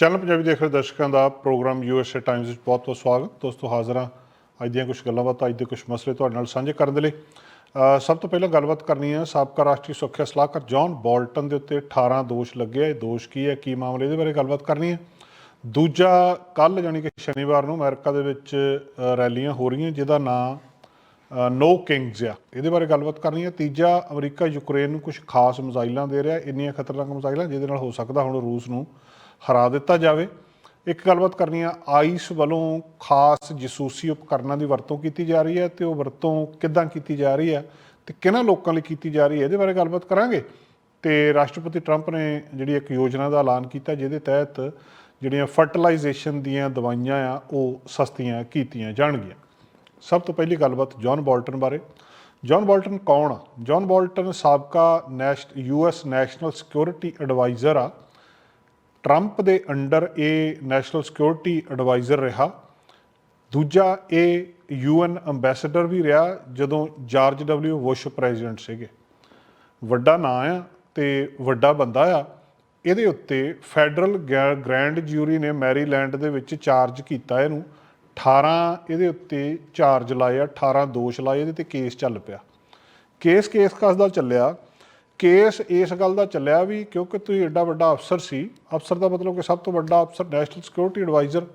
Channel Punjabi ਦੇਖ ਰਹੇ ਦਰਸ਼ਕਾਂ ਦਾ ਪ੍ਰੋਗਰਾਮ ਯੂਐਸਏ ਟਾਈਮਜ਼ ਵਿੱਚ ਬਹੁਤ-ਬਹੁਤ ਸਵਾਗਤ। ਦੋਸਤੋ, ਹਾਜ਼ਰ ਹਾਂ ਅੱਜ ਦੀਆਂ ਕੁਝ ਗੱਲਾਂ ਬਾਤਾਂ, ਅੱਜ ਦੇ ਕੁਝ ਮਸਲੇ ਤੁਹਾਡੇ ਨਾਲ ਸਾਂਝੇ ਕਰਨ ਦੇ ਲਈ। ਸਭ ਤੋਂ ਪਹਿਲਾਂ ਗੱਲਬਾਤ ਕਰਨੀ ਹੈ ਸਾਬਕਾ ਰਾਸ਼ਟਰੀ ਸੁਰੱਖਿਆ ਸਲਾਹਕਾਰ ਜੌਨ ਬੋਲਟਨ ਦੇ ਉੱਤੇ 18 ਦੋਸ਼ ਲੱਗੇ ਆ। ਇਹ ਦੋਸ਼ ਕੀ ਹੈ, ਕੀ ਮਾਮਲੇ ਇਹਦੇ ਬਾਰੇ ਗੱਲਬਾਤ ਕਰਨੀ ਹੈ। ਦੂਜਾ ਕੱਲ ਯਾਨੀ ਕਿ ਸ਼ਨੀਵਾਰ ਨੂੰ ਅਮਰੀਕਾ ਦੇ ਵਿੱਚ ਰੈਲੀਆਂ ਹੋ ਰਹੀਆਂ, ਜਿਹਦਾ ਨਾਂ ਨੋ ਕਿੰਗਸ ਆ। ਇਹਦੇ ਬਾਰੇ ਗੱਲਬਾਤ ਕਰਨੀ ਹੈ। ਤੀਜਾ, ਅਮਰੀਕਾ ਯੂਕਰੇਨ ਨੂੰ ਕੁਝ ਖਾਸ ਮਿਜ਼ਾਈਲਾਂ ਦੇ ਰਿਹਾ, ਇੰਨੀਆਂ ਖਤਰਨਾਕ ਮਿਜ਼ਾਈਲਾਂ ਜਿਹਦੇ ਨਾਲ ਹੋ ਸਕਦਾ ਹੁਣ ਰੂਸ ਨੂੰ ਹਰਾ ਦਿੱਤਾ ਜਾਵੇ। ਇੱਕ ਗੱਲਬਾਤ ਕਰਨੀ ਆ ਆਈਸ ਵੱਲੋਂ ਖਾਸ ਜਸੂਸੀ ਉਪਕਰਨਾਂ ਦੀ ਵਰਤੋਂ ਕੀਤੀ ਜਾ ਰਹੀ ਹੈ ਤੇ ਉਹ ਵਰਤੋਂ ਕਿੱਦਾਂ ਕੀਤੀ ਜਾ ਰਹੀ ਹੈ ਤੇ ਕਿਹਨਾਂ ਲੋਕਾਂ ਲਈ ਕੀਤੀ ਜਾ ਰਹੀ ਹੈ, ਇਹਦੇ ਬਾਰੇ ਗੱਲਬਾਤ ਕਰਾਂਗੇ। ਤੇ ਰਾਸ਼ਟਰਪਤੀ ਟਰੰਪ ਨੇ ਜਿਹੜੀ ਇੱਕ ਯੋਜਨਾ ਦਾ ਐਲਾਨ ਕੀਤਾ, ਜਿਹਦੇ ਤਹਿਤ ਜਿਹੜੀਆਂ ਫਰਟੀਲਾਈਜੇਸ਼ਨ ਦੀਆਂ ਦਵਾਈਆਂ ਆ, ਉਹ ਸਸਤੀਆਂ ਕੀਤੀਆਂ ਜਾਣਗੀਆਂ। ਸਭ ਤੋਂ ਪਹਿਲੀ ਗੱਲਬਾਤ ਜੌਨ ਬੋਲਟਨ ਬਾਰੇ। ਜੌਨ ਬੋਲਟਨ ਕੌਣ ਆ? ਜੌਨ ਬੋਲਟਨ ਸਾਬਕਾ ਨੈਸ਼ ਯੂਐਸ ਨੈਸ਼ਨਲ ਸਿਕਿਉਰਿਟੀ ਐਡਵਾਈਜ਼ਰ ਆ। ਟਰੰਪ ਦੇ ਅੰਡਰ ਇਹ ਨੈਸ਼ਨਲ ਸਿਕਿਉਰਿਟੀ ਐਡਵਾਈਜ਼ਰ ਰਿਹਾ। ਦੂਜਾ ਇਹ ਯੂਐਨ ਐਮਬੈਸਡਰ ਵੀ ਰਿਹਾ, ਜਦੋਂ ਜਾਰਜ ਡਬਲਿਊ ਬੁਸ਼ ਪ੍ਰੈਜ਼ੀਡੈਂਟ ਸੀਗੇ। ਵੱਡਾ ਨਾਂ ਆ ਤੇ ਵੱਡਾ ਬੰਦਾ ਆ। ਇਹਦੇ ਉੱਤੇ ਫੈਡਰਲ ਗ੍ਰੈਂਡ ਜਿਊਰੀ ਨੇ ਮੈਰੀਲੈਂਡ ਦੇ ਵਿੱਚ ਚਾਰਜ ਕੀਤਾ ਇਹਨੂੰ। 18 ਇਹਦੇ ਉੱਤੇ ਚਾਰਜ ਲਾਏ ਆ 18 ਦੋਸ਼ ਲਾਏ, ਇਹਦੇ ਤੇ ਕੇਸ ਚੱਲ ਪਿਆ। ਕੇਸ ਕੇਸ ਕਸ ਦਾ ਚੱਲਿਆ। ਕੇਸ ਇਸ ਗੱਲ ਦਾ ਚੱਲਿਆ ਵੀ ਕਿਉਂਕਿ ਤੁਸੀਂ ਐਡਾ ਵੱਡਾ ਅਫਸਰ ਸੀ, ਅਫਸਰ ਦਾ ਮਤਲਬ ਕਿ ਸਭ ਤੋਂ ਵੱਡਾ ਅਫਸਰ ਨੈਸ਼ਨਲ ਸਿਕਿਉਰਿਟੀ ਐਡਵਾਈਜ਼ਰ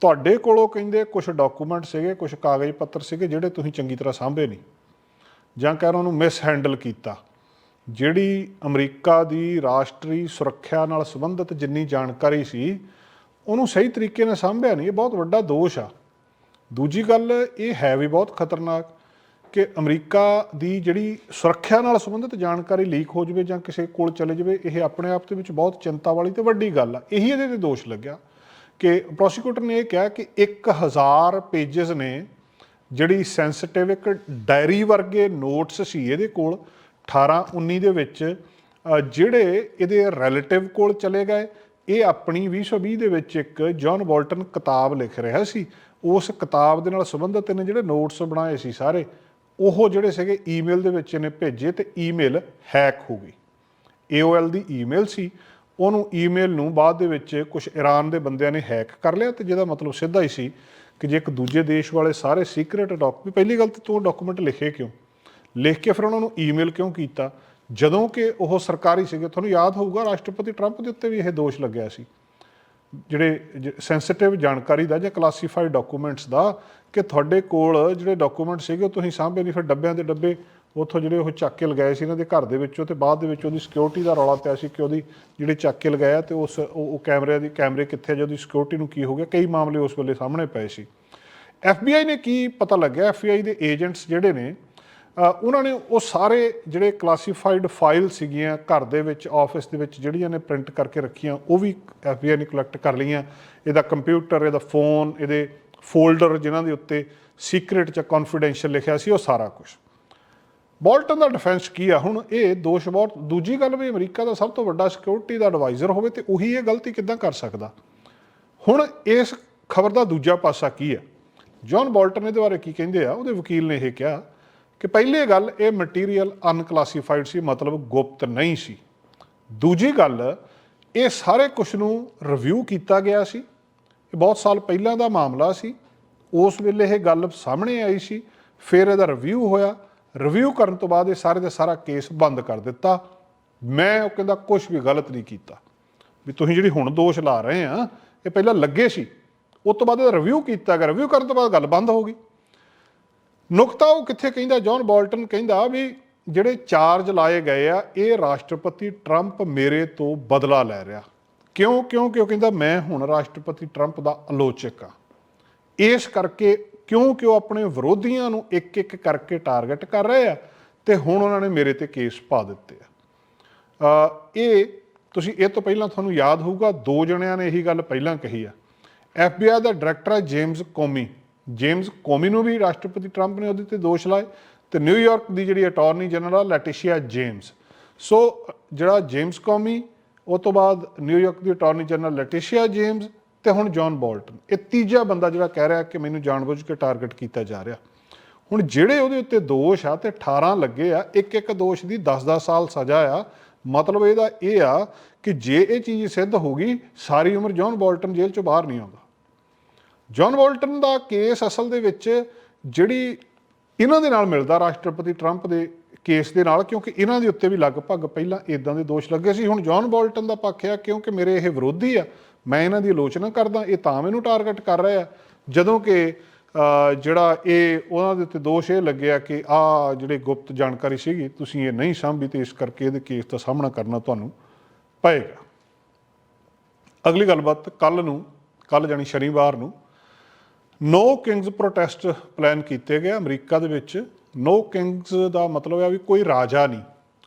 ਤੁਹਾਡੇ ਕੋਲੋਂ ਕਹਿੰਦੇ ਕੁਝ ਡਾਕੂਮੈਂਟ ਸੀਗੇ ਕੁਝ ਕਾਗਜ਼ ਪੱਤਰ ਸੀਗੇ, ਜਿਹੜੇ ਤੁਸੀਂ ਚੰਗੀ ਤਰ੍ਹਾਂ ਸਾਂਭੇ ਨਹੀਂ। ਜਾਂ ਕਹਿ ਲਓ ਉਹਨੂੰ ਮਿਸ ਹੈਂਡਲ ਕੀਤਾ। ਜਿਹੜੀ ਅਮਰੀਕਾ ਦੀ ਰਾਸ਼ਟਰੀ ਸੁਰੱਖਿਆ ਨਾਲ ਸੰਬੰਧਿਤ ਜਿੰਨੀ ਜਾਣਕਾਰੀ ਸੀ, ਉਹਨੂੰ ਸਹੀ ਤਰੀਕੇ ਨਾਲ ਸਾਂਭਿਆ ਨਹੀਂ, ਇਹ ਬਹੁਤ ਵੱਡਾ ਦੋਸ਼ ਆ। ਦੂਜੀ ਗੱਲ, ਇਹ ਹੈ ਵੀ ਬਹੁਤ ਖਤਰਨਾਕ। ਕਿ ਅਮਰੀਕਾ ਦੀ ਜਿਹੜੀ ਸੁਰੱਖਿਆ ਨਾਲ ਸੰਬੰਧਿਤ ਜਾਣਕਾਰੀ ਲੀਕ ਹੋ ਜਾਵੇ ਜਾਂ ਕਿਸੇ ਕੋਲ ਚਲੇ ਜਾਵੇ, ਇਹ ਆਪਣੇ ਆਪ ਦੇ ਵਿੱਚ ਬਹੁਤ ਚਿੰਤਾ ਵਾਲੀ ਤੇ ਵੱਡੀ ਗੱਲ ਆ। ਇਹੀ ਇਹਦੇ ਤੇ ਦੋਸ਼ ਲੱਗਿਆ ਕਿ ਪ੍ਰੋਸੀਕਿਊਟਰ ਨੇ ਇਹ ਕਿਹਾ ਕਿ 1000 ਪੇजेस ਨੇ ਜਿਹੜੀ ਸੈਂਸਿਟਿਵ ਇੱਕ ਡਾਇਰੀ ਵਰਗੇ ਨੋਟਸ ਸੀ ਇਹਦੇ ਕੋਲ 18 19 ਦੇ ਵਿੱਚ ਜਿਹੜੇ ਇਹਦੇ ਰਿਲੇਟਿਵ ਕੋਲ ਚਲੇ ਗਏ। ਇਹ ਆਪਣੀ 2020 ਦੇ ਵਿੱਚ ਇੱਕ ਜੌਨ ਬੋਲਟਨ ਕਿਤਾਬ ਲਿਖ ਰਿਹਾ ਸੀ। ਉਸ ਕਿਤਾਬ ਦੇ ਨਾਲ ਸੰਬੰਧਿਤ ਇਹਨੇ ਜਿਹੜੇ ਨੋਟਸ ਬਣਾਏ ਸੀ ਸਾਰੇ ਉਹ ਜਿਹੜੇ ਸੀਗੇ ਈਮੇਲ ਦੇ ਵਿੱਚ ਇਹਨੇ ਭੇਜੇ ਤੇ ਈਮੇਲ ਹੈਕ ਹੋ ਗਈ। AOL ਦੀ ਈਮੇਲ ਸੀ। ਉਹਨੂੰ ਈਮੇਲ ਨੂੰ ਬਾਅਦ ਦੇ ਵਿੱਚ ਕੁਝ ਈਰਾਨ ਦੇ ਬੰਦਿਆਂ ਨੇ ਹੈਕ ਕਰ ਲਿਆ ਤੇ ਜਿਹਦਾ ਮਤਲਬ ਸਿੱਧਾ ਹੀ ਸੀ ਕਿ ਜੇ ਇੱਕ ਦੂਜੇ ਦੇਸ਼ ਵਾਲੇ ਸਾਰੇ ਸੀਕ੍ਰੀਟ ਡਾਕੂਮੈਂਟ ਪਹਿਲੀ ਗੱਲ ਤੇ ਤੂੰ ਡਾਕੂਮੈਂਟ ਲਿਖੇ ਕਿਉਂ? ਲਿਖ ਕੇ ਫਿਰ ਉਹਨਾਂ ਨੂੰ ਈਮੇਲ ਕਿਉਂ ਕੀਤਾ? ਜਦੋਂ ਕਿ ਉਹ ਸਰਕਾਰੀ ਸੀਗੇ, ਤੁਹਾਨੂੰ ਯਾਦ ਹੋਊਗਾ, ਰਾਸ਼ਟਰਪਤੀ ਟਰੰਪ ਦੇ ਉੱਤੇ ਵੀ ਇਹ ਦੋਸ਼ ਲੱਗਿਆ ਸੀ। ਜਿਹੜੇ ਸੈਂਸਿਟਿਵ ਜਾਣਕਾਰੀ ਦਾ ਜਾਂ ਕਲਾਸੀਫਾਈਡ ਡਾਕੂਮੈਂਟਸ ਦਾ ਕਿ ਤੁਹਾਡੇ ਕੋਲ ਜਿਹੜੇ ਡਾਕੂਮੈਂਟ ਸੀਗੇ ਉਹ ਤੁਸੀਂ ਸਾਂਭੇ ਨਹੀਂ, ਫਿਰ ਡੱਬਿਆਂ ਦੇ ਡੱਬੇ ਉੱਥੋਂ ਜਿਹੜੇ ਉਹ ਚੱਕ ਕੇ ਲਗਾਏ ਸੀ ਇਹਨਾਂ ਦੇ ਘਰ ਦੇ ਵਿੱਚੋਂ ਤੇ ਬਾਅਦ ਦੇ ਵਿੱਚ ਉਹਦੀ ਸਿਕਿਉਰਿਟੀ ਦਾ ਰੌਲਾ ਪਿਆ ਸੀ ਕਿ ਉਹਦੀ ਜਿਹੜੇ ਚੱਕ ਕੇ ਲਗਾਇਆ ਤੇ ਉਸ, ਉਹ ਉਹ ਕੈਮਰੇ ਦੀ, ਕੈਮਰੇ ਕਿੱਥੇ ਜਾਂ ਉਹਦੀ ਸਿਕਿਉਰਿਟੀ ਨੂੰ ਕੀ ਹੋ ਗਿਆ, ਕਈ ਮਾਮਲੇ ਉਸ ਵੇਲੇ ਸਾਹਮਣੇ ਪਏ ਸੀ। FBI ਨੇ ਕੀ ਪਤਾ ਲੱਗਿਆ? FBI ਦੇ ਏਜੰਟਸ ਜਿਹੜੇ ਨੇ ਉਹਨਾਂ ਨੇ ਉਹ ਸਾਰੇ ਜਿਹੜੇ ਕਲਾਸੀਫਾਈਡ ਫਾਈਲ ਸੀਗੀਆਂ ਘਰ ਦੇ ਵਿੱਚ ਆਫਿਸ ਦੇ ਵਿੱਚ, ਜਿਹੜੀਆਂ ਨੇ ਪ੍ਰਿੰਟ ਕਰਕੇ ਰੱਖੀਆਂ, ਉਹ ਵੀ FBI ਨੇ ਕਲੈਕਟ ਕਰ ਲਈਆਂ। ਇਹਦਾ ਕੰਪਿਊਟਰ ਇਹਦਾ ਫੋਨ ਇਹਦੇ ਫੋਲਡਰ ਜਿਨ੍ਹਾਂ ਦੇ ਉੱਤੇ ਸੀਕ੍ਰੀਟ ਜਾਂ ਕੌਨਫੀਡੈਂਸ਼ੀਅਲ ਲਿਖਿਆ ਸੀ, ਉਹ ਸਾਰਾ ਕੁਝ ਬੋਲਟਨ ਦਾ ਡਿਫੈਂਸ ਕੀ ਆ? ਹੁਣ ਇਹ ਦੋਸ਼ ਬਹੁਤ, ਦੂਜੀ ਗੱਲ ਵੀ ਅਮਰੀਕਾ ਦਾ ਸਭ ਤੋਂ ਵੱਡਾ ਸਿਕਿਉਰਿਟੀ ਦਾ ਐਡਵਾਈਜ਼ਰ ਹੋਵੇ ਤੇ ਉਹੀ ਇਹ ਗਲਤੀ ਕਿੱਦਾਂ ਕਰ ਸਕਦਾ? ਹੁਣ ਇਸ ਖਬਰ ਦਾ ਦੂਜਾ ਪਾਸਾ ਕੀ ਹੈ ਜੌਨ ਬੋਲਟਨ ਇਹਦੇ ਬਾਰੇ ਕੀ ਕਹਿੰਦੇ ਆ? ਉਹਦੇ ਵਕੀਲ ਨੇ ਇਹ ਕਿਹਾ ਕਿ ਪਹਿਲੀ ਗੱਲ ਇਹ ਮਟੀਰੀਅਲ ਅਨਕਲਾਸੀਫਾਈਡ ਸੀ, ਮਤਲਬ ਗੁਪਤ ਨਹੀਂ ਸੀ। ਦੂਜੀ ਗੱਲ, ਇਹ ਸਾਰੇ ਕੁਝ ਨੂੰ ਰਿਵਿਊ ਕੀਤਾ ਗਿਆ ਸੀ। ਇਹ ਬਹੁਤ ਸਾਲ ਪਹਿਲਾਂ ਦਾ ਮਾਮਲਾ ਸੀ। ਉਸ ਵੇਲੇ ਇਹ ਗੱਲ ਸਾਹਮਣੇ ਆਈ ਸੀ। ਫਿਰ ਇਹਦਾ ਰਿਵਿਊ ਹੋਇਆ। ਰਿਵਿਊ ਕਰਨ ਤੋਂ ਬਾਅਦ ਇਹ ਸਾਰੇ ਦਾ ਸਾਰਾ ਕੇਸ ਬੰਦ ਕਰ ਦਿੱਤਾ। ਮੈਂ ਉਹ ਕਹਿੰਦਾ ਕੁਝ ਵੀ ਗਲਤ ਨਹੀਂ ਕੀਤਾ। ਵੀ ਤੁਸੀਂ ਜਿਹੜੀ ਹੁਣ ਦੋਸ਼ ਲਾ ਰਹੇ ਆ, ਇਹ ਪਹਿਲਾਂ ਲੱਗੇ ਸੀ। ਉਸ ਤੋਂ ਬਾਅਦ ਇਹਦਾ ਰਿਵਿਊ ਕੀਤਾ ਗਿਆ। ਰਿਵਿਊ ਕਰਨ ਤੋਂ ਬਾਅਦ ਗੱਲ ਬੰਦ ਹੋ ਗਈ। ਨੁਕਤਾ ਉਹ ਕਿੱਥੇ ਕਹਿੰਦਾ? ਜੌਨ ਬੋਲਟਨ ਕਹਿੰਦਾ ਵੀ ਜਿਹੜੇ ਚਾਰਜ ਲਾਏ ਗਏ ਆ, ਇਹ ਰਾਸ਼ਟਰਪਤੀ ਟਰੰਪ ਮੇਰੇ ਤੋਂ ਬਦਲਾ ਲੈ ਰਿਹਾ। ਕਿਉਂ? ਕਿਉਂਕਿ ਉਹ ਕਹਿੰਦਾ, ਮੈਂ ਹੁਣ ਰਾਸ਼ਟਰਪਤੀ ਟਰੰਪ ਦਾ ਆਲੋਚਕ ਆ। ਇਸ ਕਰਕੇ ਕਿਉਂਕਿ ਉਹ ਆਪਣੇ ਵਿਰੋਧੀਆਂ ਨੂੰ ਇੱਕ ਇੱਕ ਕਰਕੇ ਟਾਰਗੇਟ ਕਰ ਰਹੇ ਆ ਤੇ ਹੁਣ ਉਹਨਾਂ ਨੇ ਮੇਰੇ ਤੇ ਕੇਸ ਪਾ ਦਿੱਤੇ ਆ। ਇਹ ਤੁਸੀਂ, ਇਹ ਤੋਂ ਪਹਿਲਾਂ ਤੁਹਾਨੂੰ ਯਾਦ ਹੋਊਗਾ, ਦੋ ਜਣਿਆਂ ਨੇ ਇਹੀ ਗੱਲ ਪਹਿਲਾਂ ਕਹੀ ਆ। FBI ਦਾ ਡਾਇਰੈਕਟਰ ਹੈ ਜੇਮਸ ਕੋਮੀ ਜੇਮਸ ਕੋਮੀ ਨੂੰ ਵੀ ਰਾਸ਼ਟਰਪਤੀ ਟਰੰਪ ਨੇ ਉਹਦੇ ਤੇ ਦੋਸ਼ ਲਾਏ ਤੇ ਨਿਊਯਾਰਕ ਦੀ ਜਿਹੜੀ attorney general Letitia James so ਜਿਹੜਾ ਜੇਮਸ ਕੋਮੀ, ਉਹ ਤੋਂ ਬਾਅਦ ਨਿਊਯਾਰਕ ਦੀ ਅਟਾਰਨੀ ਜਨਰਲ ਲੈਟਿਸ਼ੀਆ ਜੇਮਸ ਤੇ ਹੁਣ ਜੌਨ ਬੋਲਟਨ ਇਹ ਤੀਜਾ ਬੰਦਾ ਜਿਹੜਾ ਕਹਿ ਰਿਹਾ ਕਿ ਮੈਨੂੰ ਜਾਣਬੁੱਝ ਕੇ ਟਾਰਗੇਟ ਕੀਤਾ ਜਾ ਰਿਹਾ। ਹੁਣ ਜਿਹੜੇ ਉਹਦੇ ਉੱਤੇ ਦੋਸ਼ ਆ ਤੇ 18 ਲੱਗੇ ਆ ਇੱਕ ਇੱਕ ਦੋਸ਼ ਦੀ 10-10 ਸਾਲ ਸਜ਼ਾ ਆ, ਮਤਲਬ ਇਹਦਾ ਇਹ ਆ ਕਿ ਜੇ ਇਹ ਚੀਜ਼ ਸਿੱਧ ਹੋ ਗਈ, ਸਾਰੀ ਉਮਰ ਜੌਨ ਬੋਲਟਨ ਜੇਲ੍ਹ ਚੋਂ ਬਾਹਰ ਨਹੀਂ ਆਉਂਦਾ। ਜੌਨ ਬੋਲਟਨ ਦਾ ਕੇਸ ਅਸਲ ਦੇ ਵਿੱਚ ਜਿਹੜੀ ਇਹਨਾਂ ਦੇ ਨਾਲ ਮਿਲਦਾ ਰਾਸ਼ਟਰਪਤੀ ਟਰੰਪ ਦੇ ਕੇਸ ਦੇ ਨਾਲ, ਕਿਉਂਕਿ ਇਹਨਾਂ ਦੇ ਉੱਤੇ ਵੀ ਲਗਭਗ ਪਹਿਲਾਂ ਇਦਾਂ ਦੇ ਦੋਸ਼ ਲੱਗੇ ਸੀ। ਹੁਣ ਜੌਨ ਬੋਲਟਨ ਦਾ ਪੱਖ ਆ, ਕਿਉਂਕਿ ਮੇਰੇ ਇਹ ਵਿਰੋਧੀ ਆ, ਮੈਂ ਇਹਨਾਂ ਦੀ ਆਲੋਚਨਾ ਕਰਦਾ, ਇਹ ਤਾਂ ਮੈਨੂੰ ਟਾਰਗੇਟ ਕਰ ਰਹੇ ਆ। ਜਦੋਂ ਕਿ ਜਿਹੜਾ ਇਹ, ਉਹਨਾਂ ਦੇ ਉੱਤੇ ਦੋਸ਼ ਇਹ ਲੱਗਿਆ ਕਿ ਆ ਜਿਹੜੇ ਗੁਪਤ ਜਾਣਕਾਰੀ ਸੀਗੀ, ਤੁਸੀਂ ਇਹ ਨਹੀਂ ਸਾਂਭੀ ਤੇ ਇਸ ਕਰਕੇ ਇਹਦੇ ਕੇਸ ਦਾ ਸਾਹਮਣਾ ਕਰਨਾ ਤੁਹਾਨੂੰ ਪਏਗਾ। ਅਗਲੀ ਗੱਲਬਾਤ ਕੱਲ ਨੂੰ ਕੱਲ ਜਾਨੀ ਸ਼ਨੀਵਾਰ ਨੂੰ ਨੋ ਕਿੰਗਸ ਪ੍ਰੋਟੈਸਟ ਪਲਾਨ ਕੀਤੇ ਗਏ ਅਮਰੀਕਾ ਦੇ ਵਿੱਚ। ਨੋ ਕਿੰਗਸ ਦਾ ਮਤਲਬ ਹੈ ਵੀ ਕੋਈ ਰਾਜਾ ਨਹੀਂ।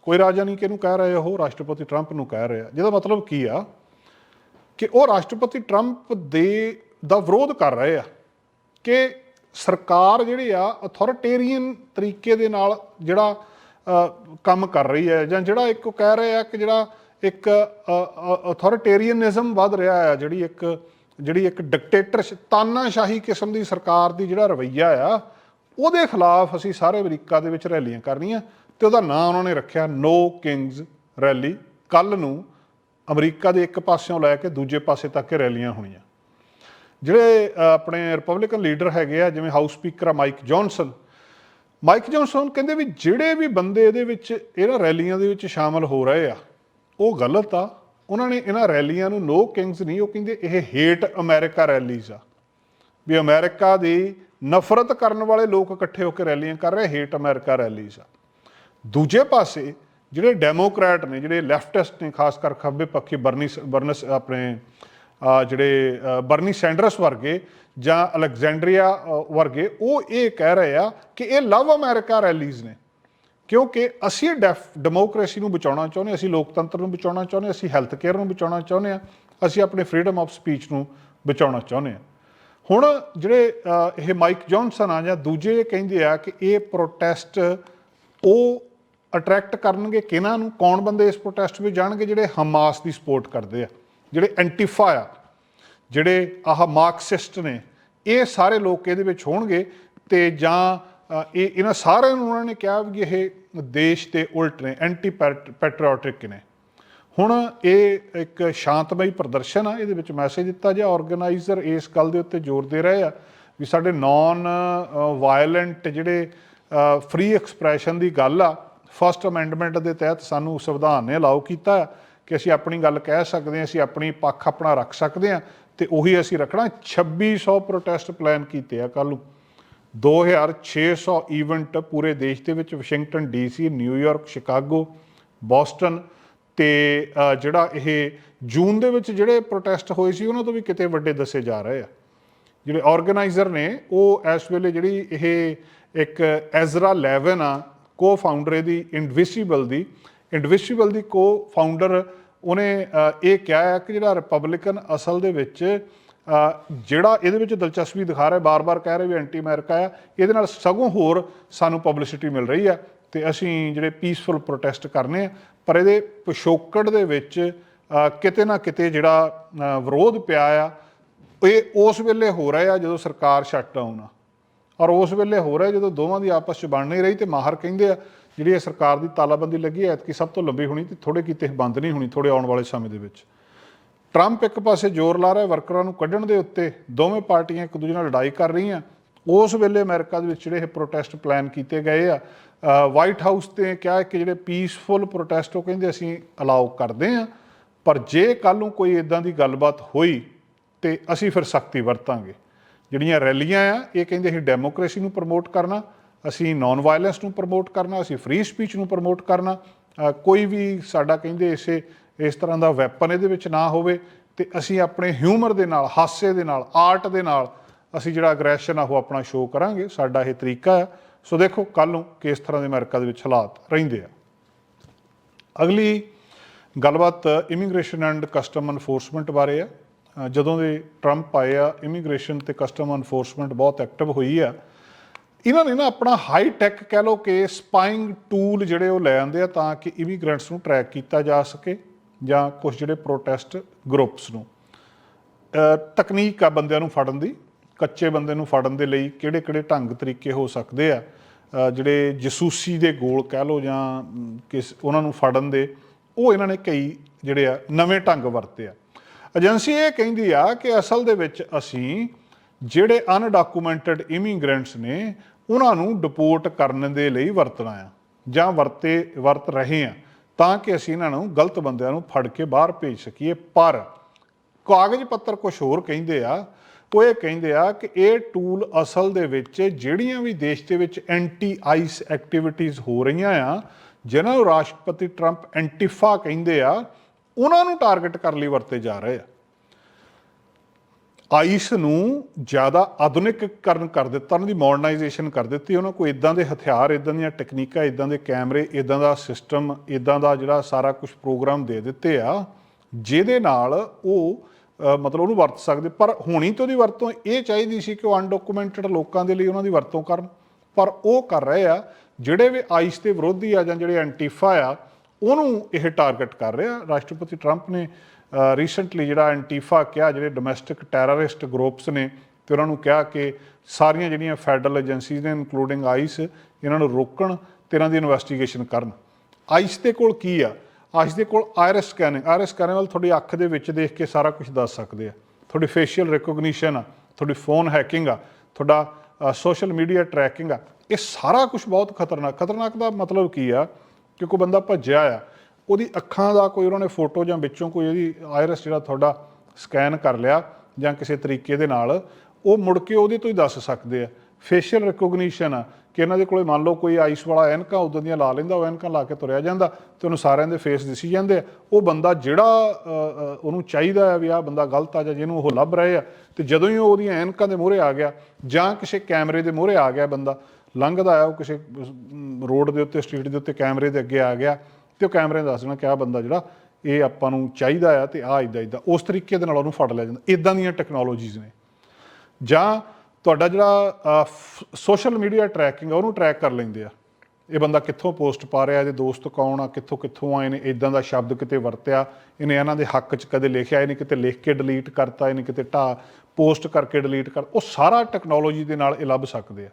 ਕੋਈ ਰਾਜਾ ਨਹੀਂ ਕਿਹਨੂੰ ਕਹਿ ਰਹੇ ਉਹ? ਰਾਸ਼ਟਰਪਤੀ ਟਰੰਪ ਨੂੰ ਕਹਿ ਰਿਹਾ ਜਿਹਦਾ ਮਤਲਬ ਕੀ ਆ ਕਿ ਉਹ ਰਾਸ਼ਟਰਪਤੀ ਟਰੰਪ ਦੇ, ਦਾ ਵਿਰੋਧ ਕਰ ਰਹੇ ਆ ਕਿ ਸਰਕਾਰ ਜਿਹੜੀ ਆ ਅਥਾਰਟੇਰੀਅਨ ਤਰੀਕੇ ਦੇ ਨਾਲ ਜਿਹੜਾ ਕੰਮ ਕਰ ਰਹੀ ਹੈ ਜਾਂ ਜਿਹੜਾ ਇੱਕ ਉਹ ਕਹਿ ਰਹੇ ਆ ਕਿ ਜਿਹੜਾ ਇੱਕ ਅਥਾਰਟੇਰੀਅਨਿਜ਼ਮ ਵੱਧ ਰਿਹਾ ਆ, ਜਿਹੜੀ ਇੱਕ ਜਿਹੜੀ ਇੱਕ ਡਿਕਟੇਟਰ ਤਾਨਾਸ਼ਾਹੀ ਕਿਸਮ ਦੀ ਸਰਕਾਰ ਦੀ ਜਿਹੜਾ ਰਵੱਈਆ ਆ, ਉਹਦੇ ਖਿਲਾਫ ਅਸੀਂ ਸਾਰੇ ਅਮਰੀਕਾ ਦੇ ਵਿੱਚ ਰੈਲੀਆਂ ਕਰਨੀਆਂ ਤੇ ਉਹਦਾ ਨਾਂ ਉਹਨਾਂ ਨੇ ਰੱਖਿਆ ਨੋ ਕਿੰਗਸ ਰੈਲੀ ਕੱਲ ਨੂੰ ਅਮਰੀਕਾ ਦੇ ਇੱਕ ਪਾਸਿਓਂ ਲੈ ਕੇ ਦੂਜੇ ਪਾਸੇ ਤੱਕ ਰੈਲੀਆਂ ਹੋਣੀਆਂ। ਜਿਹੜੇ ਆਪਣੇ ਰਿਪਬਲਿਕਨ ਲੀਡਰ ਹੈਗੇ ਆ, ਜਿਵੇਂ ਹਾਊਸ ਸਪੀਕਰ ਆ ਮਾਈਕ ਜੌਨਸਨ ਮਾਈਕ ਜੌਨਸਨ ਕਹਿੰਦੇ ਵੀ ਜਿਹੜੇ ਵੀ ਬੰਦੇ ਇਹਦੇ ਵਿੱਚ, ਇਹਨਾਂ ਰੈਲੀਆਂ ਦੇ ਵਿੱਚ ਸ਼ਾਮਲ ਹੋ ਰਹੇ ਆ, ਉਹ ਗਲਤ ਆ। ਉਹਨਾਂ ਨੇ ਇਹਨਾਂ ਰੈਲੀਆਂ ਨੂੰ ਨੋ ਕਿੰਗਸ ਨਹੀਂ, ਉਹ ਕਹਿੰਦੇ ਇਹ ਹੇਟ ਅਮਰੀਕਾ ਰੈਲੀਜ਼ ਆ। ਵੀ ਅਮਰੀਕਾ ਦੀ ਨਫ਼ਰਤ ਕਰਨ ਵਾਲੇ ਲੋਕ ਇਕੱਠੇ ਹੋ ਕੇ ਰੈਲੀਆਂ ਕਰ ਰਹੇ, ਹੇਟ ਅਮਰੀਕਾ ਰੈਲੀਜ਼ ਆ। ਦੂਜੇ ਪਾਸੇ ਜਿਹੜੇ ਡੈਮੋਕ੍ਰੈਟ ਨੇ, ਜਿਹੜੇ ਲੈਫਟਿਸਟ ਨੇ, ਖਾਸ ਕਰ ਖੱਬੇ ਪੱਖੀ ਬਰਨੀ ਬਰਨਸ, ਆਪਣੇ ਜਿਹੜੇ ਬਰਨੀ ਸੈਂਡਰਸ ਵਰਗੇ ਜਾਂ ਅਲੈਗਜ਼ੈਂਡਰੀਆ ਵਰਗੇ, ਉਹ ਇਹ ਕਹਿ ਰਹੇ ਆ ਕਿ ਇਹ ਲਵ ਅਮਰੀਕਾ ਰੈਲੀਜ਼ ਨੇ। ਕਿਉਂਕਿ ਅਸੀਂ ਡੈਫ ਡੈਮੋਕ੍ਰੇਸੀ ਨੂੰ ਬਚਾਉਣਾ ਚਾਹੁੰਦੇ ਅਸੀਂ ਲੋਕਤੰਤਰ ਨੂੰ ਬਚਾਉਣਾ ਚਾਹੁੰਦੇ ਅਸੀਂ ਹੈਲਥ ਕੇਅਰ ਨੂੰ ਬਚਾਉਣਾ ਚਾਹੁੰਦੇ ਹਾਂ, ਅਸੀਂ ਆਪਣੇ ਫਰੀडम ਆਫ ਸਪੀਚ ਨੂੰ ਬਚਾਉਣਾ ਚਾਹੁੰਦੇ ਹਾਂ। ਹੁਣ ਜਿਹੜੇ ਇਹ ਮਾਈਕ ਜੌਨਸਨ ਆ ਜਾਂ ਦੂਜੇ ਇਹ ਕਹਿੰਦੇ ਆ ਕਿ ਇਹ ਪ੍ਰੋਟੈਸਟ ਉਹ ਅਟਰੈਕਟ ਕਰਨਗੇ ਕਿਹਨਾਂ ਨੂੰ? ਕੌਣ ਬੰਦੇ ਇਸ ਪ੍ਰੋਟੈਸਟ ਵਿੱਚ ਜਾਣਗੇ? ਜਿਹੜੇ ਹਮਾਸ ਦੀ ਸਪੋਰਟ ਕਰਦੇ ਆ, ਜਿਹੜੇ ਐਂਟੀਫਾ ਆ, ਜਿਹੜੇ ਆਹ ਮਾਰਕਸਿਸਟ ਨੇ, ਇਹ ਸਾਰੇ ਲੋਕ ਇਹਦੇ ਵਿੱਚ ਹੋਣਗੇ ਤੇ ਜਾਂ ਇਹ ਇਹਨਾਂ ਸਾਰਿਆਂ ਨੂੰ ਉਹਨਾਂ ਨੇ ਕਿਹਾ ਵੀ ਇਹ ਦੇਸ਼ ਦੇ ਉਲਟ ਨੇ ਐਂਟੀ ਪੈਟਰੀਓਟਿਕ ਨੇ। ਹੁਣ ਇਹ ਇੱਕ ਸ਼ਾਂਤਮਈ ਪ੍ਰਦਰਸ਼ਨ ਆ, ਇਹਦੇ ਵਿੱਚ ਮੈਸੇਜ ਦਿੱਤਾ ਜਾ ਆਰਗੇਨਾਈਜ਼ਰ ਇਸ ਗੱਲ ਦੇ ਉੱਤੇ ਜ਼ੋਰ ਦੇ ਰਹੇ ਆ ਵੀ ਸਾਡੇ ਨਾਨ ਵਾਇਲੈਂਟ ਜਿਹੜੇ ਫ੍ਰੀ ਐਕਸਪ੍ਰੈਸ਼ਨ ਦੀ ਗੱਲ ਆ ਫਸਟ ਅਮੈਂਡਮੈਂਟ ਦੇ ਤਹਿਤ ਸਾਨੂੰ ਸੰਵਿਧਾਨ ਨੇ ਅਲਾਉ ਕੀਤਾ ਹੈ ਕਿ ਅਸੀਂ ਆਪਣੀ ਗੱਲ ਕਹਿ ਸਕਦੇ ਹਾਂ, ਅਸੀਂ ਆਪਣੀ ਪੱਖ ਆਪਣਾ ਰੱਖ ਸਕਦੇ ਹਾਂ ਤੇ ਉਹੀ ਅਸੀਂ ਰੱਖਣਾ। 2600 ਪ੍ਰੋਟੈਸਟ ਪਲਾਨ ਕੀਤੇ ਆ ਕੱਲ ਨੂੰ। 2600 ਇਵੈਂਟ ਪੂਰੇ ਦੇਸ਼ ਦੇ ਵਿੱਚ Washington DC New York Chicago Boston ਤੇ ਜਿਹੜਾ ਇਹ ਜੂਨ ਦੇ ਵਿੱਚ ਜਿਹੜੇ ਪ੍ਰੋਟੈਸਟ ਹੋਏ ਸੀ, ਉਹਨਾਂ ਤੋਂ ਵੀ ਕਿਤੇ ਵੱਡੇ ਦੱਸੇ ਜਾ ਰਹੇ ਆ। ਜਿਹੜੇ ਆਰਗੇਨਾਈਜ਼ਰ ਨੇ, ਉਹ ਇਸ ਵੇਲੇ ਜਿਹੜੀ ਇਹ ਇੱਕ ਐਜ਼ਰਾ 11 ਆ ਕੋ ਫਾਊਂਡਰ ਇਹਦੀ ਇਨਵਿਸੀਬਲ ਦੀ। ਇਨਵਿਸੀਬਲ ਦੀ ਕੋ ਫਾਊਂਡਰ ਉਹਨੇ ਇਹ ਕਿਹਾ ਹੈ ਕਿ ਜਿਹੜਾ ਰਿਪਬਲਿਕਨ ਅਸਲ ਦੇ ਵਿੱਚ ਜਿਹੜਾ ਇਹਦੇ ਵਿੱਚ ਦਿਲਚਸਪੀ ਦਿਖਾ ਰਿਹਾ, ਬਾਰ-ਬਾਰ ਕਹਿ ਰਿਹਾ ਵੀ ਐਂਟੀ ਅਮਰੀਕਾ ਆ, ਇਹਦੇ ਨਾਲ ਸਗੋਂ ਹੋਰ ਸਾਨੂੰ ਪਬਲਿਸਿਟੀ ਮਿਲ ਰਹੀ ਆ ਤੇ ਅਸੀਂ ਜਿਹੜੇ ਪੀਸਫੁਲ ਪ੍ਰੋਟੈਸਟ ਕਰਨੇ ਆ, ਪਰ ਇਹਦੇ ਪਿਛੋਕੜ ਦੇ ਵਿੱਚ ਕਿਤੇ ਨਾ ਕਿਤੇ ਜਿਹੜਾ ਵਿਰੋਧ ਪਿਆ ਆ, ਇਹ ਉਸ ਵੇਲੇ ਹੋ ਰਿਹਾ ਆ ਜਦੋਂ ਸਰਕਾਰ ਸ਼ਟ ਡਾਊਨ ਆ। ਔਰ ਉਸ ਵੇਲੇ ਹੋ ਰਿਹਾ ਜਦੋਂ ਦੋਵਾਂ ਦੀ ਆਪਸ ਚ ਬਣ ਨਹੀਂ ਰਹੀ ਤੇ ਮਾਹਰ ਕਹਿੰਦੇ ਆ, ਜਿਹੜੀ ਇਹ ਸਰਕਾਰ ਦੀ ਤਾਲਾਬੰਦੀ ਲੱਗੀ ਹੈ ਐਤਕੀ ਸਭ ਤੋਂ ਲੰਬੀ ਹੋਣੀ ਤੇ ਥੋੜੇ ਕੀਤੇ ਬੰਦ ਨਹੀਂ ਹੋਣੀ ਥੋੜੇ ਆਉਣ ਵਾਲੇ ਸਮੇਂ ਦੇ ਵਿੱਚ। ਟਰੰਪ ਇੱਕ ਪਾਸੇ ਜ਼ੋਰ ਲਾ ਰਿਹਾ ਵਰਕਰਾਂ ਨੂੰ ਕੱਢਣ ਦੇ ਉੱਤੇ, ਦੋਵੇਂ ਪਾਰਟੀਆਂ ਇੱਕ ਦੂਜੇ ਨਾਲ ਲੜਾਈ ਕਰ ਰਹੀਆਂ। ਉਸ ਵੇਲੇ ਅਮਰੀਕਾ ਦੇ ਵਿੱਚ ਜਿਹੜੇ ਇਹ ਪ੍ਰੋਟੈਸਟ ਪਲਾਨ ਕੀਤੇ ਗਏ ਆ ਵਾਈਟ ਹਾਊਸ ਤੇ ਕਿਹਾ ਕਿ ਜਿਹੜੇ ਪੀਸਫੁਲ ਪ੍ਰੋਟੈਸਟ ਉਹ ਕਹਿੰਦੇ ਅਸੀਂ ਅਲਾਉ ਕਰਦੇ ਆ ਪਰ ਜੇ ਕੱਲ ਨੂੰ ਕੋਈ ਇਦਾਂ ਦੀ ਗੱਲਬਾਤ ਹੋਈ ਤੇ ਅਸੀਂ ਫਿਰ ਸਖਤੀ ਵਰਤਾਂਗੇ। ਜਿਹੜੀਆਂ ਰੈਲੀਆਂ ਆ, ਇਹ ਕਹਿੰਦੇ ਅਸੀਂ ਡੈਮੋਕ੍ਰੇਸੀ ਨੂੰ ਪ੍ਰਮੋਟ ਕਰਨਾ, ਅਸੀਂ ਨਾਨ ਵਾਇਲੈਂਸ ਨੂੰ ਪ੍ਰਮੋਟ ਕਰਨਾ, ਅਸੀਂ ਫ੍ਰੀ ਸਪੀਚ ਨੂੰ ਪ੍ਰਮੋਟ ਕਰਨਾ। ਕੋਈ ਵੀ ਸਾਡਾ ਕਹਿੰਦੇ ਇਸੇ ਇਸ ਤਰ੍ਹਾਂ ਦਾ ਵੈਪਨ ਇਹਦੇ ਵਿੱਚ ਨਾ ਹੋਵੇ ਤੇ ਅਸੀਂ ਆਪਣੇ ਹਿਊਮਰ ਦੇ ਨਾਲ, ਹਾਸੇ ਦੇ ਨਾਲ ਆਰਟ ਦੇ ਨਾਲ ਅਸੀਂ ਜਿਹੜਾ ਅਗਰੈਸ਼ਨ ਆ ਉਹ ਆਪਣਾ ਸ਼ੋਅ ਕਰਾਂਗੇ। ਸਾਡਾ ਇਹ ਤਰੀਕਾ ਹੈ ਸੋ ਦੇਖੋ ਕੱਲ ਨੂੰ ਕਿਸ ਤਰ੍ਹਾਂ ਦੇ ਅਮਰੀਕਾ ਦੇ ਵਿੱਚ ਹਾਲਾਤ ਰਹਿੰਦੇ ਆ। ਅਗਲੀ ਗੱਲਬਾਤ ਇਮੀਗ੍ਰੇਸ਼ਨ ਐਂਡ ਕਸਟਮ ਐਨਫੋਰਸਮੈਂਟ ਬਾਰੇ ਆ। ਜਦੋਂ ਦੇ ਟਰੰਪ ਆਏ ਆ ਇਮੀਗ੍ਰੇਸ਼ਨ ਤੇ ਕਸਟਮ ਐਨਫੋਰਸਮੈਂਟ ਬਹੁਤ ਐਕਟਿਵ ਹੋਈ ਆ। ਇਹਨਾਂ ਨੇ ਨਾ ਆਪਣਾ ਹਾਈ ਟੈਕ ਕਹਿ ਲਓ ਕਿ ਸਪਾਈਂਗ ਟੂਲ ਜਿਹੜੇ ਉਹ ਲੈ ਆਂਦੇ ਆ ਤਾਂ ਕਿ ਇਮੀਗ੍ਰੈਂਟਸ ਨੂੰ ਟਰੈਕ ਕੀਤਾ ਜਾ ਸਕੇ। ਜਾਂ ਕੁਝ ਜਿਹੜੇ ਪ੍ਰੋਟੈਸਟ ਗਰੁੱਪਸ ਨੂੰ। ਤਕਨੀਕ ਆ ਬੰਦਿਆਂ ਨੂੰ ਫੜਨ ਦੀ, ਕੱਚੇ ਬੰਦੇ ਨੂੰ ਫੜਨ ਦੇ ਲਈ ਕਿਹੜੇ ਕਿਹੜੇ ਢੰਗ ਤਰੀਕੇ ਹੋ ਸਕਦੇ ਆ। ਜਿਹੜੇ ਜਸੂਸੀ ਦੇ ਗੋਲ ਕਹਿ ਲਓ ਜਾਂ ਕਿਸ ਉਹਨਾਂ ਨੂੰ ਫੜਨ ਦੇ, ਉਹ ਇਹਨਾਂ ਨੇ ਕਈ ਜਿਹੜੇ ਆ ਨਵੇਂ ਢੰਗ ਵਰਤੇ ਆ। ਏਜੰਸੀ ਇਹ ਕਹਿੰਦੀ ਆ ਕਿ ਅਸਲ ਦੇ ਵਿੱਚ ਅਸੀਂ ਜਿਹੜੇ ਅਨਡਾਕੂਮੈਂਟਡ ਇਮੀਗ੍ਰੈਂਟਸ ਨੇ, ਉਹਨਾਂ ਨੂੰ ਡਿਪੋਰਟ ਕਰਨ ਦੇ ਲਈ ਵਰਤਣਾ ਆ ਜਾਂ ਵਰਤੇ, ਵਰਤ ਰਹੇ ਆ। ਤਾਂ ਕਿ ਅਸੀਂ ਇਹਨਾਂ ਨੂੰ ਗਲਤ ਬੰਦਿਆਂ ਨੂੰ ਫੜ ਕੇ ਬਾਹਰ ਭੇਜ ਸਕੀਏ। ਪਰ ਕਾਗਜ਼ ਪੱਤਰ ਕੁਝ ਹੋਰ ਕਹਿੰਦੇ ਆ, ਉਹ ਇਹ ਕਹਿੰਦੇ ਆ ਕਿ ਇਹ ਟੂਲ ਅਸਲ ਦੇ ਵਿੱਚ ਜਿਹੜੀਆਂ ਵੀ ਦੇਸ਼ ਦੇ ਵਿੱਚ ਐਂਟੀ ਆਈਸ ਐਕਟੀਵਿਟੀਜ਼ ਹੋ ਰਹੀਆਂ ਆ, ਜਿਨ੍ਹਾਂ ਨੂੰ ਰਾਸ਼ਟਰਪਤੀ ਟਰੰਪ ਐਂਟੀਫਾ ਕਹਿੰਦੇ ਆ, ਉਹਨਾਂ ਨੂੰ ਟਾਰਗੇਟ ਕਰਨ ਲਈ ਵਰਤੇ ਜਾ ਰਹੇ ਆ। ਆਈਸ ਨੂੰ ਜ਼ਿਆਦਾ ਆਧੁਨਿਕਕਰਨ ਕਰ ਦਿੱਤਾ, ਉਹਨਾਂ ਦੀ ਮਾਡਰਨਾਈਜੇਸ਼ਨ ਕਰ ਦਿੱਤੀ, ਉਹਨਾਂ ਕੋਲ ਇਦਾਂ ਦੇ ਹਥਿਆਰ ਇਦਾਂ ਦੀਆਂ ਟੈਕਨੀਕਾਂ ਇਦਾਂ ਦੇ ਕੈਮਰੇ ਇਦਾਂ ਦਾ ਸਿਸਟਮ ਇਦਾਂ ਦਾ ਜਿਹੜਾ ਸਾਰਾ ਕੁਝ ਪ੍ਰੋਗਰਾਮ ਦੇ ਦਿੱਤੇ ਆ, ਜਿਹਦੇ ਨਾਲ ਉਹ ਮਤਲਬ ਉਹਨੂੰ ਵਰਤ ਸਕਦੇ, ਪਰ ਹੋਣੀ ਤੇ ਉਹਦੀ ਵਰਤੋਂ ਇਹ ਚਾਹੀਦੀ ਸੀ ਕਿ ਉਹ ਅਨਡਾਕੂਮੈਂਟਡ ਲੋਕਾਂ ਦੇ ਲਈ ਉਹਨਾਂ ਦੀ ਵਰਤੋਂ ਕਰਨ, ਪਰ ਉਹ ਕਰ ਰਹੇ ਆ, ਜਿਹੜੇ ਵੀ ਆਈਸ ਦੇ ਵਿਰੋਧੀ ਆ ਜਾਂ ਜਿਹੜੇ ਐਂਟੀਫਾ ਆ, ਉਹਨੂੰ ਇਹ ਟਾਰਗੇਟ ਕਰ ਰਿਹਾ, ਰਾਸ਼ਟਰਪਤੀ ਟਰੰਪ ਨੇ ਰੀਸੈਂਟਲੀ ਜਿਹੜਾ ਐਂਟੀਫਾ ਕਿਹਾ, ਜਿਹੜੇ ਡੋਮੈਸਟਿਕ ਟੈਰਰਿਸਟ ਗਰੁੱਪਸ ਨੇ, ਤੇ ਉਹਨਾਂ ਨੂੰ ਕਿਹਾ ਕਿ ਸਾਰੀਆਂ ਜਿਹੜੀਆਂ ਫੈਡਰਲ ਏਜੰਸੀਜ਼ ਨੇ ਇਨਕਲੂਡਿੰਗ ਆਈਸ ਇਹਨਾਂ ਨੂੰ ਰੋਕਣ ਤੇ ਇਹਨਾਂ ਦੀ ਇਨਵੈਸਟੀਗੇਸ਼ਨ ਕਰਨ। ਆਈਸ ਦੇ ਕੋਲ ਕੀ ਆ? ਆਈਸ ਦੇ ਕੋਲ ਆਇਰਿਸ ਸਕੈਨਿੰਗ ਆਇਰਿਸ ਸਕੈਨਿੰਗ ਵਾਲ ਤੁਹਾਡੀ ਅੱਖ ਦੇ ਵਿੱਚ ਦੇਖ ਕੇ ਸਾਰਾ ਕੁਝ ਦੱਸ ਸਕਦੇ ਆ। ਤੁਹਾਡੀ ਫੇਸ਼ੀਅਲ ਰਿਕੋਗਨੀਸ਼ਨ ਆ, ਤੁਹਾਡੀ ਫੋਨ ਹੈਕਿੰਗ ਆ, ਤੁਹਾਡਾ ਸੋਸ਼ਲ ਮੀਡੀਆ ਟਰੈਕਿੰਗ ਆ, ਇਹ ਸਾਰਾ ਕੁਝ ਬਹੁਤ ਖਤਰਨਾਕ। ਖਤਰਨਾਕ ਦਾ ਮਤਲਬ ਕੀ ਆ? ਕਿ ਕੋਈ ਬੰਦਾ ਭੱਜਿਆ ਆ ਉਹਦੀ ਅੱਖਾਂ ਦਾ ਕੋਈ ਉਹਨਾਂ ਨੇ ਫੋਟੋ ਜਾਂ ਵਿੱਚੋਂ ਕੋਈ ਉਹਦੀ ਆਇਰਸ ਜਿਹੜਾ ਤੁਹਾਡਾ ਸਕੈਨ ਕਰ ਲਿਆ ਜਾਂ ਕਿਸੇ ਤਰੀਕੇ ਦੇ ਨਾਲ, ਉਹ ਮੁੜ ਕੇ ਉਹਦੇ ਤੋਂ ਹੀ ਦੱਸ ਸਕਦੇ ਆ। ਫੇਸ਼ੀਅਲ ਰਿਕੋਗਨੀਸ਼ਨ ਆ ਕਿ ਇਹਨਾਂ ਦੇ ਕੋਲੇ ਮੰਨ ਲਓ ਕੋਈ ਆਈਸ ਵਾਲਾ ਐਨਕਾਂ ਉਦੋਂ ਦੀਆਂ ਲਾ ਲੈਂਦਾ, ਉਹ ਐਨਕਾਂ ਲਾ ਕੇ ਤੁਰਿਆ ਜਾਂਦਾ ਤੇ ਉਹਨੂੰ ਸਾਰਿਆਂ ਦੇ ਫੇਸ ਦਿਸੀ ਜਾਂਦੇ ਆ। ਉਹ ਬੰਦਾ ਜਿਹੜਾ ਉਹਨੂੰ ਚਾਹੀਦਾ ਆ ਵੀ ਆਹ ਬੰਦਾ ਗਲਤ ਆ ਜਾਂ ਜਿਹਨੂੰ ਉਹ ਲੱਭ ਰਹੇ ਆ, ਤੇ ਜਦੋਂ ਹੀ ਉਹ ਉਹਦੀਆਂ ਐਨਕਾਂ ਦੇ ਮੂਹਰੇ ਆ ਗਿਆ ਜਾਂ ਕਿਸੇ ਕੈਮਰੇ ਦੇ ਮੂਹਰੇ ਆ ਗਿਆ ਬੰਦਾ, ਲੰਘਦਾ ਆ, ਉਹ ਕਿਸੇ ਰੋਡ ਦੇ ਉੱਤੇ, ਸਟਰੀਟ ਦੇ ਉੱਤੇ ਕੈਮਰੇ ਦੇ ਅੱਗੇ ਆ ਗਿਆ ਤੇ ਉਹ ਕੈਮਰੇ ਨੇ ਦੱਸ ਦੇਣਾ ਕਿ ਆਹ ਬੰਦਾ ਜਿਹੜਾ ਇਹ ਆਪਾਂ ਨੂੰ ਚਾਹੀਦਾ ਆ ਤੇ ਆ ਇਦਾਂ ਇਦਾਂ ਉਸ ਤਰੀਕੇ ਦੇ ਨਾਲ ਉਹਨੂੰ ਫੜ ਲਿਆ ਜਾਂਦਾ। ਇਦਾਂ ਦੀਆਂ ਟੈਕਨੋਲੋਜੀਜ਼ ਨੇ। ਜਾਂ ਤੁਹਾਡਾ ਜਿਹੜਾ ਸੋਸ਼ਲ ਮੀਡੀਆ ਟਰੈਕਿੰਗ ਆ, ਉਹਨੂੰ ਟਰੈਕ ਕਰ ਲੈਂਦੇ ਆ। ਇਹ ਬੰਦਾ ਕਿੱਥੋਂ ਪੋਸਟ ਪਾ ਰਿਹਾ, ਇਹਦੇ ਦੋਸਤ ਕੌਣ ਆ, ਕਿੱਥੋਂ ਕਿੱਥੋਂ ਆਏ ਨੇ ਇਦਾਂ ਦਾ ਸ਼ਬਦ ਕਿਤੇ ਵਰਤਿਆ, ਇਹਨੇ ਇਹਨਾਂ ਦੇ ਹੱਕ 'ਚ ਕਦੇ ਲਿਖਿਆ, ਇਹਨੇ ਕਿਤੇ ਲਿਖ ਕੇ ਡਿਲੀਟ ਕਰਤਾ, ਇਹਨੇ ਕਿਤੇ ਢਾ ਪੋਸਟ ਕਰਕੇ ਡਿਲੀਟ ਕਰ, ਉਹ ਸਾਰਾ ਟੈਕਨੋਲੋਜੀ ਦੇ ਨਾਲ ਇਹ ਲੱਭ ਸਕਦੇ ਆ।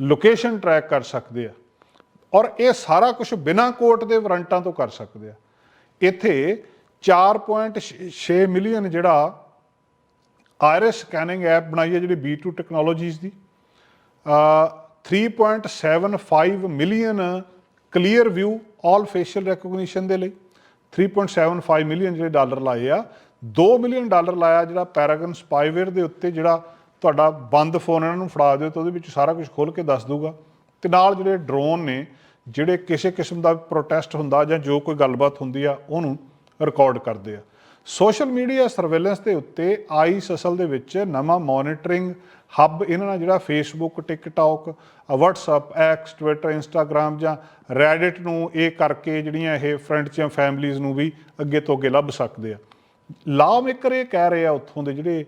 ਲੋਕੇਸ਼ਨ ਟਰੈਕ ਕਰ ਸਕਦੇ ਆ। ਔਰ ਇਹ ਸਾਰਾ ਕੁਝ ਬਿਨਾਂ ਕੋਰਟ ਦੇ ਵਾਰੰਟਾਂ ਤੋਂ ਕਰ ਸਕਦੇ ਆ। ਇੱਥੇ 4.6 ਮਿਲੀਅਨ ਜਿਹੜਾ ਆਇਰਿਸ ਸਕੈਨਿੰਗ ਐਪ ਬਣਾਈ ਹੈ ਜਿਹੜੀ B2 ਟੈਕਨੋਲੋਜੀਜ਼ ਦੀ। ਅ 3.75 million Clearview all facial recognition ਦੇ ਲਈ। 3.75 ਮਿਲੀਅਨ ਜਿਹੜੇ ਡਾਲਰ ਲਾਏ ਆ। 2 ਮਿਲੀਅਨ ਡਾਲਰ ਲਾਇਆ ਜਿਹੜਾ ਪੈਰਾਗਨ ਸਪਾਈਵੇਅਰ ਦੇ ਉੱਤੇ ਜਿਹੜਾ ਤੁਹਾਡਾ ਬੰਦ ਫੋਨ ਇਹਨਾਂ ਨੂੰ ਫੜਾ ਦਿਓ ਤਾਂ ਉਹਦੇ ਵਿੱਚ ਸਾਰਾ ਕੁਝ ਖੋਲ ਕੇ ਦੱਸ ਦੂਗਾ ਤੇ ਨਾਲ ਜਿਹੜੇ ਡਰੋਨ ਨੇ, ਜਿਹੜੇ ਕਿਸੇ ਕਿਸਮ ਦਾ ਪ੍ਰੋਟੈਸਟ ਹੁੰਦਾ ਜਾਂ ਜੋ ਕੋਈ ਗੱਲਬਾਤ ਹੁੰਦੀ ਆ, ਉਹਨੂੰ ਰਿਕਾਰਡ ਕਰਦੇ ਆ। ਸੋਸ਼ਲ ਮੀਡੀਆ ਸਰਵੇਲੈਂਸ ਦੇ ਉੱਤੇ ਆਈਸ ਅਸਲ ਦੇ ਵਿੱਚ ਨਵਾਂ ਮੋਨੀਟਰਿੰਗ ਹੱਬ ਇਹਨਾਂ ਨਾਲ ਜਿਹੜਾ Facebook TikTok WhatsApp X Twitter Instagram ਜਾਂ ਰੈਡਿਟ ਨੂੰ ਇਹ ਕਰਕੇ ਜਿਹੜੀਆਂ ਇਹ ਫਰੈਂਡਸ ਜਾਂ ਫੈਮਲੀਆਂ ਨੂੰ ਵੀ ਅੱਗੇ ਤੋਂ ਅੱਗੇ ਲੱਭ ਸਕਦੇ ਆ। ਲਾਅ ਮੇਕਰ ਇਹ ਕਹਿ ਰਹੇ ਆ ਉੱਥੋਂ ਦੇ ਜਿਹੜੇ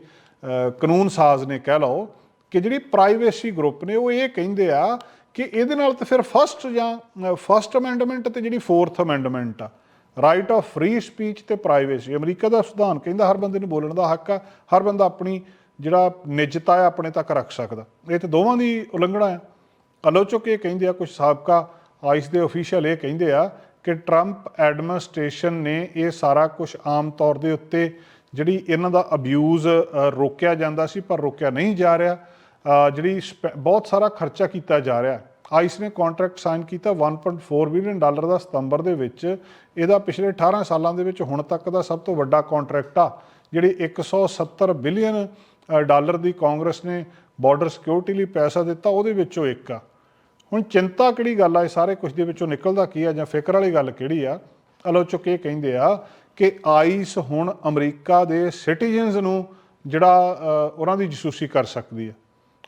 ਕਾਨੂੰਨ ਸਾਜ਼ ਨੇ ਕਹਿ ਲਓ, ਕਿ ਜਿਹੜੀ ਪ੍ਰਾਈਵੇਸੀ ਗਰੁੱਪ ਨੇ ਉਹ ਇਹ ਕਹਿੰਦੇ ਆ ਕਿ ਇਹਦੇ ਨਾਲ ਤਾਂ ਫਿਰ ਫਸਟ ਜਾਂ ਫਸਟ ਅਮੈਂਡਮੈਂਟ ਤੇ ਜਿਹੜੀ ਫੋਰਥ ਅਮੈਂਡਮੈਂਟ ਆ ਰਾਈਟ ਆਫ ਫ੍ਰੀ ਸਪੀਚ ਤੇ ਪ੍ਰਾਈਵੇਸੀ ਅਮਰੀਕਾ ਦਾ ਸੰਵਿਧਾਨ ਕਹਿੰਦਾ ਹਰ ਬੰਦੇ ਨੂੰ ਬੋਲਣ ਦਾ ਹੱਕ ਆ, ਹਰ ਬੰਦਾ ਆਪਣੀ ਜਿਹੜਾ ਨਿੱਜਤਾ ਹੈ ਆਪਣੇ ਤੱਕ ਰੱਖ ਸਕਦਾ। ਇਹ ਤੇ ਦੋਵਾਂ ਦੀ ਉਲੰਘਣਾ ਹੈ ਆਲੋਚਕ ਇਹ ਕਹਿੰਦੇ ਆ ਕੁਝ ਸਾਬਕਾ ਆਈਸ ਦੇ ਅਫੀਸ਼ੀਅਲ ਇਹ ਕਹਿੰਦੇ ਆ ਕਿ ਟਰੰਪ ਐਡਮਿਨਿਸਟ੍ਰੇਸ਼ਨ ਨੇ ਇਹ ਸਾਰਾ ਕੁਝ ਆਮ ਤੌਰ ਦੇ ਉੱਤੇ ਜਿਹੜੀ ਇਹਨਾਂ ਦਾ ਅਬਿਊਜ਼ ਰੋਕਿਆ ਜਾਂਦਾ ਸੀ, ਪਰ ਰੋਕਿਆ ਨਹੀਂ ਜਾ ਰਿਹਾ। ਜਿਹੜੀ ਸਪੈ- ਬਹੁਤ ਸਾਰਾ ਖਰਚਾ ਕੀਤਾ ਜਾ ਰਿਹਾ ਆਈਸ ਨੇ ਕੰਟਰੈਕਟ ਸਾਈਨ ਕੀਤਾ 1.4 ਬਿਲੀਅਨ ਡਾਲਰ ਦਾ ਸਤੰਬਰ ਦੇ ਵਿੱਚ। ਇਹਦਾ ਪਿਛਲੇ 18 ਸਾਲਾਂ ਦੇ ਵਿੱਚ ਹੁਣ ਤੱਕ ਦਾ ਸਭ ਤੋਂ ਵੱਡਾ ਕੰਟਰੈਕਟ ਆ, ਜਿਹੜੀ 170 ਬਿਲੀਅਨ ਡਾਲਰ ਦੀ ਕਾਂਗਰਸ ਨੇ ਬਾਰਡਰ ਸਿਕਿਉਰਿਟੀ ਲਈ ਪੈਸਾ ਦਿੱਤਾ, ਉਹਦੇ ਵਿੱਚੋਂ ਇੱਕ ਆ। ਹੁਣ ਚਿੰਤਾ ਕਿਹੜੀ ਗੱਲ ਆ? ਇਹ ਸਾਰੇ ਕੁਝ ਦੇ ਵਿੱਚੋਂ ਨਿਕਲਦਾ ਕੀ ਆ ਜਾਂ ਫਿਕਰ ਵਾਲੀ ਗੱਲ ਕਿਹੜੀ ਆ? ਆਲੋਚਕ ਇਹ ਕਹਿੰਦੇ ਆ ਕਿ ਆਈਸ ਹੁਣ ਅਮਰੀਕਾ ਦੇ ਸਿਟੀਜ਼ਨਸ ਨੂੰ ਜਿਹੜਾ ਉਹਨਾਂ ਦੀ ਜਸੂਸੀ ਕਰ ਸਕਦੀ ਆ।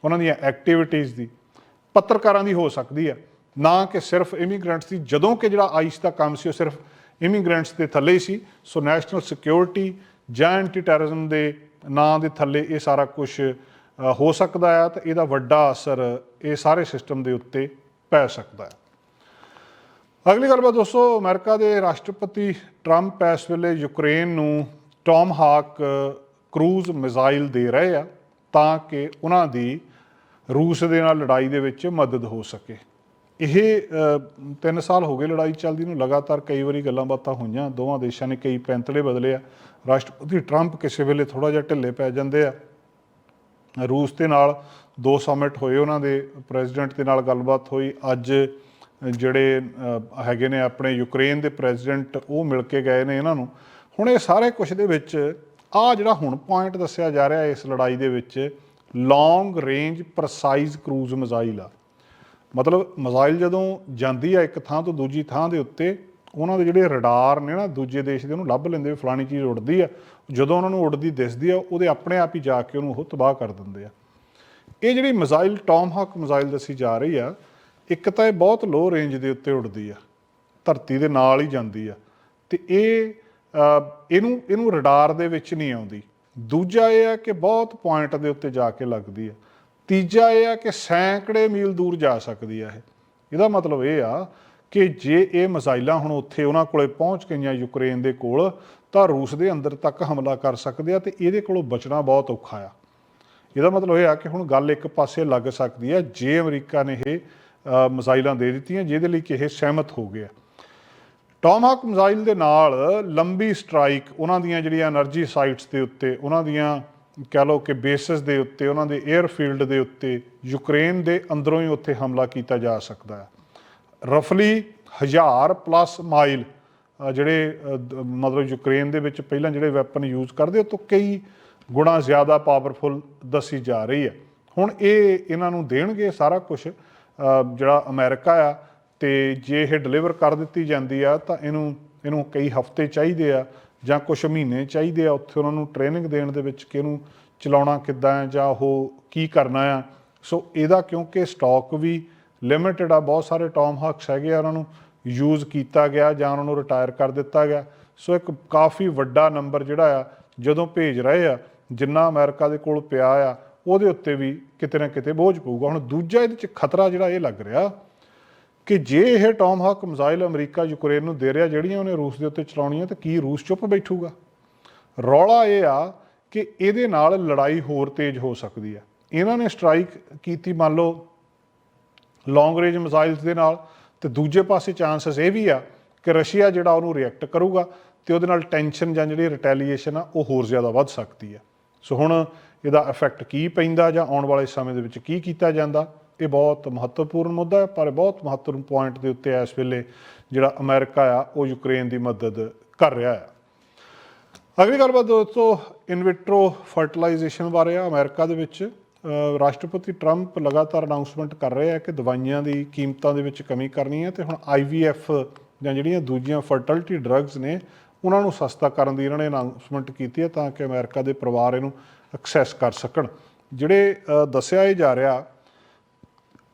ਉਹਨਾਂ ਦੀਆਂ ਐਕਟੀਵਿਟੀਜ਼ ਦੀ। ਪੱਤਰਕਾਰਾਂ ਦੀ ਹੋ ਸਕਦੀ ਹੈ। ਨਾ ਕਿ ਸਿਰਫ ਇਮੀਗ੍ਰੈਂਟਸ ਦੀ। ਜਦੋਂ ਕਿ ਜਿਹੜਾ ਆਈਸ ਦਾ ਕੰਮ ਸੀ, ਉਹ ਸਿਰਫ ਇਮੀਗ੍ਰੈਂਟਸ ਦੇ ਥੱਲੇ ਹੀ ਸੀ। ਸੋ ਨੈਸ਼ਨਲ ਸਿਕਿਉਰਿਟੀ ਜਾਂ ਐਂਟੀ ਟੈਰਰਿਜ਼ਮ ਦੇ ਨਾਂ ਦੇ ਥੱਲੇ ਇਹ ਸਾਰਾ ਕੁਝ ਹੋ ਸਕਦਾ ਹੈ ਤੇ ਇਹਦਾ ਵੱਡਾ ਅਸਰ ਇਹ ਸਾਰੇ ਸਿਸਟਮ ਦੇ ਉੱਤੇ ਪੈ ਸਕਦਾ ਹੈ। ਅਗਲੀ ਗੱਲਬਾਤ ਦੋਸਤੋ, ਅਮਰੀਕਾ ਦੇ ਰਾਸ਼ਟਰਪਤੀ ਟਰੰਪ ਇਸ ਵੇਲੇ ਯੂਕਰੇਨ ਨੂੰ ਟੌਮ ਹਾਕ ਕਰੂਜ਼ ਮਿਜ਼ਾਈਲ ਦੇ ਰਹੇ ਆ ਤਾਂ ਕਿ ਉਹਨਾਂ ਦੀ ਰੂਸ ਦੇ ਨਾਲ ਲੜਾਈ ਦੇ ਵਿੱਚ ਮਦਦ ਹੋ ਸਕੇ। ਇਹ 3 ਸਾਲ ਹੋ ਗਏ ਲੜਾਈ ਚੱਲਦੀ ਨੂੰ, ਲਗਾਤਾਰ ਕਈ ਵਾਰੀ ਗੱਲਾਂ ਬਾਤਾਂ ਹੋਈਆਂ। ਦੋਵਾਂ ਦੇਸ਼ਾਂ ਨੇ ਕਈ ਪੈਂਤੜੇ ਬਦਲੇ ਆ। ਰਾਸ਼ਟਰਪਤੀ ਟਰੰਪ ਕਿਸੇ ਵੇਲੇ ਥੋੜਾ ਜਿਹਾ ਢਿੱਲੇ ਪੈ ਜਾਂਦੇ ਆ। ਰੂਸ ਦੇ ਨਾਲ ਦੋ ਸਮਿਟ ਹੋਏ ਉਹਨਾਂ ਦੇ, ਪ੍ਰੈਜ਼ੀਡੈਂਟ ਦੇ ਨਾਲ ਗੱਲਬਾਤ ਹੋਈ। ਅੱਜ ਜਿਹੜੇ ਹੈਗੇ ਨੇ ਆਪਣੇ ਯੂਕਰੇਨ ਦੇ ਪ੍ਰੈਜ਼ੀਡੈਂਟ, ਉਹ ਮਿਲ ਕੇ ਗਏ ਨੇ ਇਹਨਾਂ ਨੂੰ। ਹੁਣ ਇਹ ਸਾਰੇ ਕੁਝ ਦੇ ਵਿੱਚ ਆ ਜਿਹੜਾ ਹੁਣ ਪੁਆਇੰਟ ਦੱਸਿਆ ਜਾ ਰਿਹਾ ਇਸ ਲੜਾਈ ਦੇ ਵਿੱਚ long range precise cruise missile ਆ। ਮਤਲਬ ਮਿਜ਼ਾਈਲ ਜਦੋਂ ਜਾਂਦੀ ਆ ਇੱਕ ਥਾਂ ਤੋਂ ਦੂਜੀ ਥਾਂ ਦੇ ਉੱਤੇ, ਉਹਨਾਂ ਦੇ ਜਿਹੜੇ ਰਡਾਰ ਨੇ ਨਾ, ਦੂਜੇ ਦੇਸ਼ ਦੇ ਉਹਨੂੰ ਲੱਭ ਲੈਂਦੇ ਵੀ ਫਲਾਣੀ ਚੀਜ਼ ਉੱਡਦੀ ਆ। ਜਦੋਂ ਉਹਨਾਂ ਨੂੰ ਉੱਡਦੀ, ਦਿਸਦੀ ਆ, ਉਹਦੇ ਆਪਣੇ ਆਪ ਹੀ ਜਾ ਕੇ ਉਹਨੂੰ ਉਹ ਤਬਾਹ ਕਰ ਦਿੰਦੇ ਆ। ਇਹ ਜਿਹੜੀ ਮਿਜ਼ਾਈਲ ਟੌਮਹਾਕ ਮਿਜ਼ਾਈਲ ਦੱਸੀ ਜਾ ਰਹੀ ਆ, ਇੱਕ ਤਾਂ ਇਹ ਬਹੁਤ ਲੋ ਰੇਂਜ ਦੇ ਉੱਤੇ ਉੱਡਦੀ ਆ, ਧਰਤੀ ਦੇ ਨਾਲ ਹੀ ਜਾਂਦੀ ਆ। ਤੇ ਇਹ ਇਹਨੂੰ ਇਹਨੂੰ ਰਡਾਰ ਦੇ ਵਿੱਚ ਨਹੀਂ ਆਉਂਦੀ। ਦੂਜਾ ਇਹ ਆ ਕਿ ਬਹੁਤ ਪੁਆਇੰਟ ਦੇ ਉੱਤੇ ਜਾ ਕੇ ਲੱਗਦੀ ਆ ਤੀਜਾ ਇਹ ਆ ਕਿ ਸੈਂਕੜੇ ਮੀਲ ਦੂਰ ਜਾ ਸਕਦੀ ਹੈ ਇਹ। ਇਹਦਾ ਮਤਲਬ ਇਹ ਆ ਕਿ ਜੇ ਇਹ ਮਿਜ਼ਾਈਲਾਂ ਹੁਣ ਉੱਥੇ ਉਹਨਾਂ ਕੋਲੇ ਪਹੁੰਚ ਗਈਆਂ ਯੂਕਰੇਨ ਦੇ ਕੋਲ ਤਾਂ ਰੂਸ ਦੇ ਅੰਦਰ ਤੱਕ ਹਮਲਾ ਕਰ ਸਕਦੇ ਆ ਤੇ ਇਹਦੇ ਕੋਲੋਂ ਬਚਣਾ ਬਹੁਤ ਔਖਾ ਆ। ਇਹਦਾ ਮਤਲਬ ਇਹ ਆ ਕਿ ਹੁਣ ਗੱਲ ਇੱਕ ਪਾਸੇ ਲੱਗ ਸਕਦੀ ਹੈ ਜੇ ਅਮਰੀਕਾ ਨੇ ਇਹ ਅ, ਮਿਜ਼ਾਈਲਾਂ ਦੇ ਦਿੱਤੀਆਂ ਜਿਹਦੇ ਲਈ ਕਿ ਇਹ ਸਹਿਮਤ ਹੋ ਗਿਆ। ਟੌਮਹਾਕ ਮਿਜ਼ਾਈਲ ਦੇ ਨਾਲ ਲੰਬੀ ਸਟ੍ਰਾਈਕ ਉਹਨਾਂ ਦੀਆਂ ਜਿਹੜੀਆਂ એનર્ਜੀ ਸਾਈਟਸ ਦੇ ਉੱਤੇ, ਉਹਨਾਂ ਦੀਆਂ ਕਹਿ ਲਓ ਕਿ ਬੇਸਿਸ ਦੇ ਉੱਤੇ, ਉਹਨਾਂ ਦੇ 에ਅਰਫੀਲਡ ਦੇ ਉੱਤੇ ਯੂਕਰੇਨ ਦੇ ਅੰਦਰੋਂ ਹੀ ਉੱਥੇ ਹਮਲਾ ਕੀਤਾ ਜਾ ਸਕਦਾ ਹੈ। ਰਫਲੀ 1000 ਪਲੱਸ ਮਾਈਲ ਜਿਹੜੇ ਮਤਲਬ ਯੂਕਰੇਨ ਦੇ ਵਿੱਚ ਪਹਿਲਾਂ ਜਿਹੜੇ ਵੈਪਨ ਯੂਜ਼ ਕਰਦੇ, ਉਹ ਤੋਂ ਕਈ ਗੁਣਾ ਜ਼ਿਆਦਾ ਪਾਵਰਫੁੱਲ ਦੱਸੀ ਜਾ ਰਹੀ ਹੈ। ਹੁਣ ਇਹ ਇਹਨਾਂ ਨੂੰ ਦੇਣਗੇ ਸਾਰਾ ਕੁਝ ਜਿਹੜਾ ਅਮਰੀਕਾ ਆ ਤੇ ਜੇ ਇਹ ਡਿਲੀਵਰ ਕਰ ਦਿੱਤੀ ਜਾਂਦੀ ਆ, ਤਾਂ ਇਹਨੂੰ ਇਹਨੂੰ ਕਈ ਹਫ਼ਤੇ ਚਾਹੀਦੇ ਆ ਜਾਂ ਕੁਝ ਮਹੀਨੇ ਚਾਹੀਦੇ ਆ ਉੱਥੇ ਉਹਨਾਂ ਨੂੰ ਟ੍ਰੇਨਿੰਗ ਦੇਣ ਦੇ ਵਿੱਚ ਕਿ ਇਹਨੂੰ ਚਲਾਉਣਾ ਕਿੱਦਾਂ ਹੈ ਜਾਂ ਉਹ ਕੀ ਕਰਨਾ ਆ। ਸੋ ਇਹਦਾ ਕਿਉਂਕਿ ਸਟਾਕ ਵੀ ਲਿਮਿਟਡ ਆ, ਬਹੁਤ ਸਾਰੇ ਟੌਮ ਹਾਕਸ ਹੈਗੇ ਆ, ਉਹਨਾਂ ਨੂੰ ਯੂਜ਼ ਕੀਤਾ ਗਿਆ ਜਾਂ ਉਹਨਾਂ ਨੂੰ ਰਿਟਾਇਰ ਕਰ ਦਿੱਤਾ ਗਿਆ। ਸੋ ਇੱਕ ਕਾਫੀ ਵੱਡਾ ਨੰਬਰ ਜਿਹੜਾ ਆ, ਜਦੋਂ ਭੇਜ ਰਹੇ ਆ, ਜਿੰਨਾ ਅਮਰੀਕਾ ਦੇ ਕੋਲ ਪਿਆ ਆ, ਉਹਦੇ ਉੱਤੇ ਵੀ ਕਿਤੇ ਨਾ ਕਿਤੇ ਬੋਝ ਪਊਗਾ। ਹੁਣ ਦੂਜਾ ਇਹਦੇ ਚ ਖਤਰਾ ਜਿਹੜਾ ਇਹ ਲੱਗ ਰਿਹਾ ਕਿ ਜੇ ਇਹ Tomahawk missile America Ukraine ਨੂੰ ਦੇ ਰਿਹਾ, ਜਿਹੜੀਆਂ ਉਹਨੇ ਰੂਸ ਦੇ ਉੱਤੇ ਚਲਾਉਣੀਆਂ, ਤਾਂ ਕੀ ਰੂਸ ਚੁੱਪ ਬੈਠੂਗਾ? ਰੌਲਾ ਇਹ ਆ ਕਿ ਇਹਦੇ ਨਾਲ ਲੜਾਈ ਹੋਰ ਤੇਜ਼ ਹੋ ਸਕਦੀ ਆ। ਇਹਨਾਂ ਨੇ ਸਟ੍ਰਾਈਕ ਕੀਤੀ ਮੰਨ ਲਓ ਲੌਂਗ ਰੇਂਜ ਮਿਜ਼ਾਈਲਸ ਦੇ ਨਾਲ, ਤੇ ਦੂਜੇ ਪਾਸੇ ਚਾਂਸਸ ਇਹ ਵੀ ਆ ਕਿ ਰਸ਼ੀਆ ਜਿਹੜਾ ਉਹਨੂੰ ਰਿਐਕਟ ਕਰੂਗਾ, ਤੇ ਉਹਦੇ ਨਾਲ ਟੈਨਸ਼ਨ ਜਾਂ ਜਿਹੜੀ ਰਿਟੈਲੀਏਸ਼ਨ ਆ, ਉਹ ਹੋਰ ਜ਼ਿਆਦਾ ਵੱਧ ਸਕਦੀ ਹੈ ਸੋ ਹੁਣ ਇਹਦਾ ਇਫੈਕਟ ਕੀ ਪੈਂਦਾ ਜਾਂ ਆਉਣ ਵਾਲੇ ਸਮੇਂ ਦੇ ਵਿੱਚ ਕੀ ਕੀਤਾ ਜਾਂਦਾ? ਇਹ ਬਹੁਤ ਮਹੱਤਵਪੂਰਨ ਮੁੱਦਾ ਹੈ, ਪਰ ਬਹੁਤ ਮਹੱਤਵਪੂਰਨ ਪੁਆਇੰਟ ਦੇ ਉੱਤੇ ਇਸ ਵੇਲੇ ਜਿਹੜਾ ਅਮਰੀਕਾ ਆ, ਉਹ ਯੂਕਰੇਨ ਦੀ ਮਦਦ ਕਰ ਰਿਹਾ ਆ ਅਗਲੀ ਗੱਲਬਾਤ ਦੋਸਤੋ ਇਨਵਿਟਰੋ ਫਰਟੀਲਾਈਜੇਸ਼ਨ ਬਾਰੇ ਆ ਅਮਰੀਕਾ ਦੇ ਵਿੱਚ। ਰਾਸ਼ਟਰਪਤੀ ਟਰੰਪ ਲਗਾਤਾਰ ਅਨਾਉਂਸਮੈਂਟ ਕਰ ਰਹੇ ਆ ਕਿ ਦਵਾਈਆਂ ਦੀ ਕੀਮਤਾਂ ਦੇ ਵਿੱਚ ਕਮੀ ਕਰਨੀ ਹੈ ਤੇ ਹੁਣ ਆਈਵੀਐਫ ਜਾਂ ਜਿਹੜੀਆਂ ਦੂਜੀਆਂ ਫਰਟੀਲਿਟੀ ਡਰੱਗਸ ਨੇ, ਉਹਨਾਂ ਨੂੰ ਸਸਤਾ ਕਰਨ ਦੀ ਇਹਨਾਂ ਨੇ ਅਨਾਉਂਸਮੈਂਟ ਕੀਤੀ ਹੈ ਤਾਂ ਕਿ ਅਮਰੀਕਾ ਦੇ ਪਰਿਵਾਰ ਇਹਨੂੰ ਐਕਸੈਸ ਕਰ ਸਕਣ। ਜਿਹੜੇ ਦੱਸਿਆ ਇਹ ਜਾ ਰਿਹਾ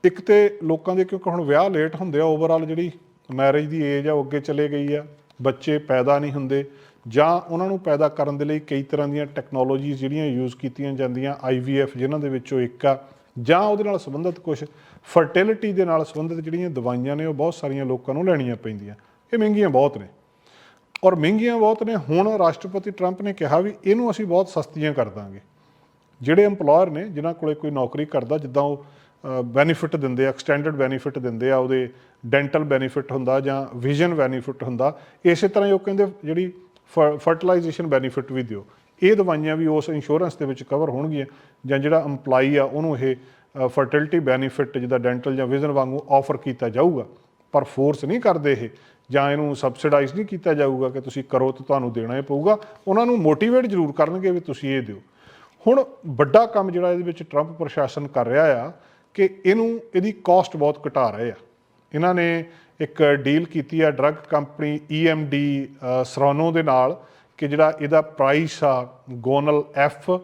ਇੱਕ ਤੇ ਲੋਕਾਂ ਦੇ, ਕਿਉਂਕਿ ਹੁਣ ਵਿਆਹ ਲੇਟ ਹੁੰਦੇ ਆ ਓਵਰਆਲ ਜਿਹੜੀ ਮੈਰਿਜ ਦੀ ਏਜ ਆ, ਉਹ ਅੱਗੇ ਚਲੇ ਗਈ ਆ। ਬੱਚੇ ਪੈਦਾ ਨਹੀਂ ਹੁੰਦੇ। ਜਾਂ ਉਹਨਾਂ ਨੂੰ ਪੈਦਾ ਕਰਨ ਦੇ ਲਈ ਕਈ ਤਰ੍ਹਾਂ ਦੀਆਂ ਟੈਕਨੋਲੋਜੀ ਜਿਹੜੀਆਂ ਯੂਜ਼ ਕੀਤੀਆਂ ਜਾਂਦੀਆਂ IVF ਜਿਨ੍ਹਾਂ ਦੇ ਵਿੱਚੋਂ ਇੱਕ ਆ। ਜਾਂ ਉਹਦੇ ਨਾਲ ਸੰਬੰਧਿਤ ਕੁਝ ਫਰਟੀਲਿਟੀ ਦੇ ਨਾਲ ਸੰਬੰਧਿਤ ਜਿਹੜੀਆਂ ਦਵਾਈਆਂ ਨੇ, ਉਹ ਬਹੁਤ ਸਾਰੀਆਂ ਲੋਕਾਂ ਨੂੰ ਲੈਣੀਆਂ ਪੈਂਦੀਆਂ। ਇਹ ਮਹਿੰਗੀਆਂ ਬਹੁਤ ਨੇ। ਔਰ ਮਹਿੰਗੀਆਂ ਬਹੁਤ ਨੇ। ਹੁਣ ਰਾਸ਼ਟਰਪਤੀ ਟਰੰਪ ਨੇ ਕਿਹਾ ਵੀ ਇਹਨੂੰ ਅਸੀਂ ਬਹੁਤ ਸਸਤੀਆਂ ਕਰ ਦਾਂਗੇ। ਜਿਹੜੇ EMPLOYER ਨੇ, ਜਿਨ੍ਹਾਂ ਕੋਲੇ ਕੋਈ ਨੌਕਰੀ ਕਰਦਾ, ਜਿੱਦਾਂ ਉਹ ਬੈਨੀਫਿਟ ਦਿੰਦੇ ਆ, ਐਕਸਟੈਂਡਡ ਬੈਨੀਫਿਟ ਦਿੰਦੇ ਆ, ਉਹਦੇ ਡੈਂਟਲ ਬੈਨੀਫਿਟ ਹੁੰਦਾ ਜਾਂ ਵਿਜ਼ਨ ਬੈਨੀਫਿਟ ਹੁੰਦਾ, ਇਸੇ ਤਰ੍ਹਾਂ ਹੀ ਉਹ ਕਹਿੰਦੇ ਜਿਹੜੀ ਫਰਟੀਲਾਈਜੇਸ਼ਨ ਬੈਨੀਫਿਟ ਵੀ ਦਿਓ। ਇਹ ਦਵਾਈਆਂ ਵੀ ਉਸ ਇੰਸ਼ੋਰੈਂਸ ਦੇ ਵਿੱਚ ਕਵਰ ਹੋਣਗੀਆਂ ਜਾਂ ਜਿਹੜਾ EMPLOYEE ਆ, ਉਹਨੂੰ ਇਹ ਫਰਟੀਲਿਟੀ ਬੈਨੀਫਿਟ ਜਿੱਦਾਂ ਡੈਂਟਲ ਜਾਂ ਵਿਜ਼ਨ ਵਾਂਗੂ ਆਫਰ ਕੀਤਾ ਜਾਊਗਾ, ਪਰ ਫੋਰਸ ਨਹੀਂ ਕਰਦੇ ਇਹ, ਜਾਂ ਇਹਨੂੰ ਸਬਸਿਡਾਈਜ਼ ਨਹੀਂ ਕੀਤਾ ਜਾਊਗਾ ਕਿ ਤੁਸੀਂ ਕਰੋ ਤਾਂ ਤੁਹਾਨੂੰ ਦੇਣਾ ਹੀ ਪਊਗਾ, ਉਹਨਾਂ ਨੂੰ ਮੋਟੀਵੇਟ ਜ਼ਰੂਰ ਕਰਨਗੇ ਵੀ ਤੁਸੀਂ ਇਹ ਦਿਓ। ਹੁਣ ਵੱਡਾ ਕੰਮ ਜਿਹੜਾ ਇਹਦੇ ਵਿੱਚ ਟਰੰਪ ਪ੍ਰਸ਼ਾਸਨ ਕਰ ਰਿਹਾ ਆ ਕਿ ਇਹਨੂੰ ਇਹਦੀ ਕਾਸਟ ਬਹੁਤ ਘਟਾ ਰਹੇ ਆ। ਇਹਨਾਂ ਨੇ ਇੱਕ ਡੀਲ ਕੀਤੀ ਆ ਡਰੱਗ ਕੰਪਨੀ EMD ਅ, ਸਰੋਨੋ ਦੇ ਨਾਲ ਕਿ ਜਿਹੜਾ ਇਹਦਾ ਪ੍ਰਾਈਸ ਆ ਗੋਨਲ F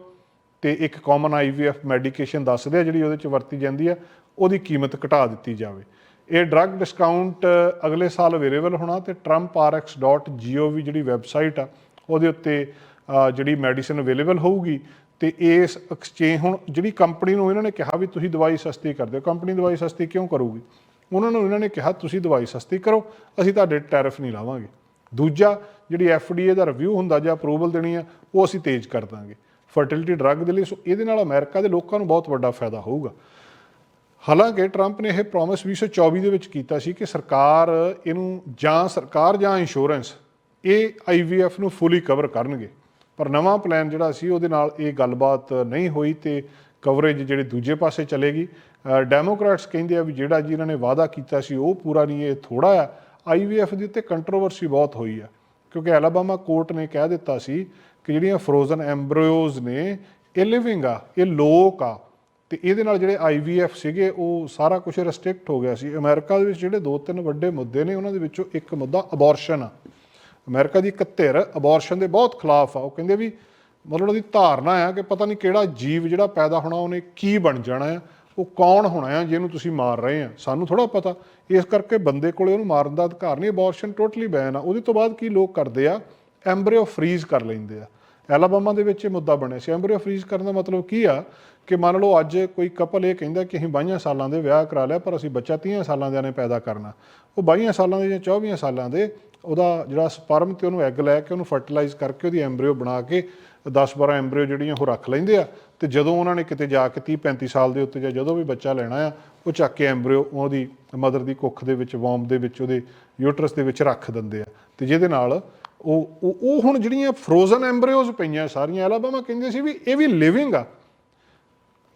ਤੇ ਇੱਕ ਕਾਮਨ IVF ਮੈਡੀਕੇਸ਼ਨ ਦੱਸਦੇ ਆ ਜਿਹੜੀ ਉਹਦੇ ਚ ਵਰਤੀ ਜਾਂਦੀ ਆ ਉਹਦੀ ਕੀਮਤ ਘਟਾ ਦਿੱਤੀ ਜਾਵੇ। ਇਹ ਡਰੱਗ ਡਿਸਕਾਊਂਟ ਅਗਲੇ ਸਾਲ ਅਵੇਲੇਬਲ ਹੋਣਾ ਤੇ trumprx.gov ਜਿਹੜੀ ਵੈਬਸਾਈਟ ਆ ਉਹਦੇ ਉੱਤੇ ਜਿਹੜੀ ਮੈਡੀਸਨ ਅਵੇਲੇਬਲ ਹੋਊਗੀ ਤੇ ਇਸ ਐਕਸਚੇਂਜ ਹੁਣ ਜਿਹੜੀ ਕੰਪਨੀ ਨੂੰ ਇਹਨਾਂ ਨੇ ਕਿਹਾ ਵੀ ਤੁਸੀਂ ਦਵਾਈ ਸਸਤੀ ਕਰ ਦਿਓ ਕੰਪਨੀ ਦਵਾਈ ਸਸਤੀ ਕਿਉਂ ਕਰੂਗੀ? ਉਹਨਾਂ ਨੂੰ ਇਹਨਾਂ ਨੇ ਕਿਹਾ, ਤੁਸੀਂ ਦਵਾਈ ਸਸਤੀ ਕਰੋ, ਅਸੀਂ ਤੁਹਾਡੇ ਟੈਰਿਫ ਨਹੀਂ ਲਾਵਾਂਗੇ। ਦੂਜਾ, ਜਿਹੜੀ FDA ਦਾ ਰਿਵਿਊ ਹੁੰਦਾ ਜਾਂ ਅਪਰੂਵਲ ਦੇਣੀ ਆ, ਉਹ ਅਸੀਂ ਤੇਜ਼ ਕਰ ਦਾਂਗੇ। ਫਰਟੀਲਿਟੀ ਡਰੱਗ ਦੇ ਲਈ, ਸੋ ਇਹਦੇ ਨਾਲ ਅਮਰੀਕਾ ਦੇ ਲੋਕਾਂ ਨੂੰ ਬਹੁਤ ਵੱਡਾ ਫਾਇਦਾ ਹੋਊਗਾ। ਹਾਲਾਂਕਿ ਟਰੰਪ ਨੇ ਇਹ ਪ੍ਰੋਮਿਸ 2024 ਦੇ ਵਿੱਚ ਕੀਤਾ ਸੀ ਕਿ ਸਰਕਾਰ ਇਹਨੂੰ ਜਾਂ ਸਰਕਾਰ ਜਾਂ ਇੰਸ਼ੋਰੈਂਸ ਇਹ ਆਈਵੀਐਫ ਨੂੰ ਫੁੱਲੀ ਕਵਰ ਕਰਨਗੇ। ਪਰ ਨਵਾਂ ਪਲਾਨ ਜਿਹੜਾ ਸੀ, ਉਹਦੇ ਨਾਲ ਇਹ ਗੱਲਬਾਤ ਨਹੀਂ ਹੋਈ ਤੇ ਕਵਰੇਜ ਜਿਹੜੀ ਦੂਜੇ ਪਾਸੇ ਚਲੇਗੀ। ਡੈਮੋਕ੍ਰੈਟਸ ਕਹਿੰਦੇ ਆ ਵੀ ਜਿਹੜਾ ਜੀ ਇਹਨਾਂ ਨੇ ਵਾਅਦਾ ਕੀਤਾ ਸੀ, ਉਹ ਪੂਰਾ ਨਹੀਂ, ਇਹ ਥੋੜਾ ਆ। ਆਈਵੀਐਫ ਦੇ ਉੱਤੇ ਕੰਟਰੋਵਰਸੀ ਬਹੁਤ ਹੋਈ ਆ। ਕਿਉਂਕਿ ਐਲਾਬਾਮਾ ਕੋਰਟ ਨੇ ਕਹਿ ਦਿੱਤਾ ਸੀ ਕਿ ਜਿਹੜੀਆਂ ਫਰੋਜ਼ਨ ਐਮਬ੍ਰਿਓਜ਼ ਨੇ, ਇਹ ਲਿਵਿੰਗ ਆ, ਇਹ ਲੋਕ ਆ। ਤੇ ਇਹਦੇ ਨਾਲ ਜਿਹੜੇ ਆਈਵੀਐਫ ਸੀਗੇ, ਉਹ ਸਾਰਾ ਕੁਝ ਰੈਸਟ੍ਰਿਕਟ ਹੋ ਗਿਆ ਸੀ। ਅਮਰੀਕਾ ਦੇ ਵਿੱਚ ਜਿਹੜੇ ਦੋ ਤਿੰਨ ਵੱਡੇ ਮੁੱਦੇ ਨੇ, ਉਹਨਾਂ ਦੇ ਵਿੱਚੋਂ ਇੱਕ ਮੁੱਦਾ ਅਬੋਰਸ਼ਨ ਆ। ਅਮਰੀਕਾ ਦੀ ਇੱਕ ਧਿਰ ਅਬੋਰਸ਼ਨ ਦੇ ਬਹੁਤ ਖਿਲਾਫ ਆ, ਉਹ ਕਹਿੰਦੇ ਵੀ ਮਤਲਬ ਉਹਦੀ ਧਾਰਨਾ ਆ ਕਿ ਪਤਾ ਨਹੀਂ ਕਿਹੜਾ ਜੀਵ ਜਿਹੜਾ ਪੈਦਾ ਹੋਣਾ, ਉਹਨੇ ਕੀ ਬਣ ਜਾਣਾ ਆ, ਉਹ ਕੌਣ ਹੋਣਾ ਆ ਜਿਹਨੂੰ ਤੁਸੀਂ ਮਾਰ ਰਹੇ ਆ। ਸਾਨੂੰ ਥੋੜਾ ਪਤਾ, ਇਸ ਕਰਕੇ ਬੰਦੇ ਕੋਲੇ ਉਹਨੂੰ ਮਾਰਨ ਦਾ ਅਧਿਕਾਰ ਨਹੀਂ ਅਬੋਰਸ਼ਨ ਟੋਟਲੀ ਬੈਨ ਆ। ਉਹਦੇ ਤੋਂ ਬਾਅਦ ਕੀ ਲੋਕ ਕਰਦੇ ਆ? ਐਮਬ੍ਰਿਓ ਫਰੀਜ਼ ਕਰ ਲੈਂਦੇ ਆ। ਐਲਾਬਾਮਾ ਦੇ ਵਿੱਚ ਇਹ ਮੁੱਦਾ ਬਣਿਆ ਸੀ। ਐਮਬ੍ਰਿਓ ਫਰੀਜ਼ ਕਰਨ ਦਾ ਮਤਲਬ ਕੀ ਆ ਕਿ ਮੰਨ ਲਓ ਅੱਜ ਕੋਈ ਕਪਲ ਇਹ ਕਹਿੰਦਾ ਕਿ ਅਸੀਂ 22 ਸਾਲਾਂ ਦੇ ਵਿਆਹ ਕਰਾ ਲਿਆ, ਪਰ ਅਸੀਂ ਬੱਚਾ 30 ਸਾਲਾਂ ਦੇ ਨੇ ਪੈਦਾ ਕਰਨਾ। ਉਹ 22 ਸਾਲਾਂ ਦੇ ਜਾਂ 24 ਸਾਲਾਂ ਦੇ, ਉਹਦਾ ਜਿਹੜਾ ਸਪਰਮ ਤੇ ਉਹਨੂੰ ਐਗ ਲੈ ਕੇ ਉਹਨੂੰ ਫਰਟੀਲਾਈਜ਼ ਕਰਕੇ ਉਹਦੀ ਐਮਬ੍ਰਿਓ ਬਣਾ ਕੇ 10-12 ਐਮਬ੍ਰਿਓ ਜਿਹੜੀਆਂ ਉਹ ਰੱਖ ਲੈਂਦੇ ਆ। ਤੇ ਜਦੋਂ ਉਹਨਾਂ ਨੇ ਕਿਤੇ ਜਾ ਕੇ 30-35 ਸਾਲ ਦੇ ਉੱਤੇ ਜਾਂ ਜਦੋਂ ਵੀ ਬੱਚਾ ਲੈਣਾ ਆ, ਉਹ ਚੱਕ ਕੇ ਐਮਬ੍ਰਿਓ ਉਹਦੀ ਮਦਰ ਦੀ ਕੁੱਖ ਦੇ ਵਿੱਚ, ਵੋਮ ਦੇ ਵਿੱਚ, ਉਹਦੇ ਯੂਟਰਸ ਦੇ ਵਿੱਚ ਰੱਖ ਦਿੰਦੇ ਆ। ਤੇ ਜਿਹਦੇ ਨਾਲ ਉਹ ਉਹ ਹੁਣ ਜਿਹੜੀਆਂ ਫਰੋਜ਼ਨ ਐਮਬ੍ਰਿਓਜ਼ ਪਈਆਂ ਸਾਰੀਆਂ, ਐਲਾਬਾਮਾ ਕਹਿੰਦੇ ਸੀ ਵੀ ਇਹ ਵੀ ਲਿਵਿੰਗ ਆ।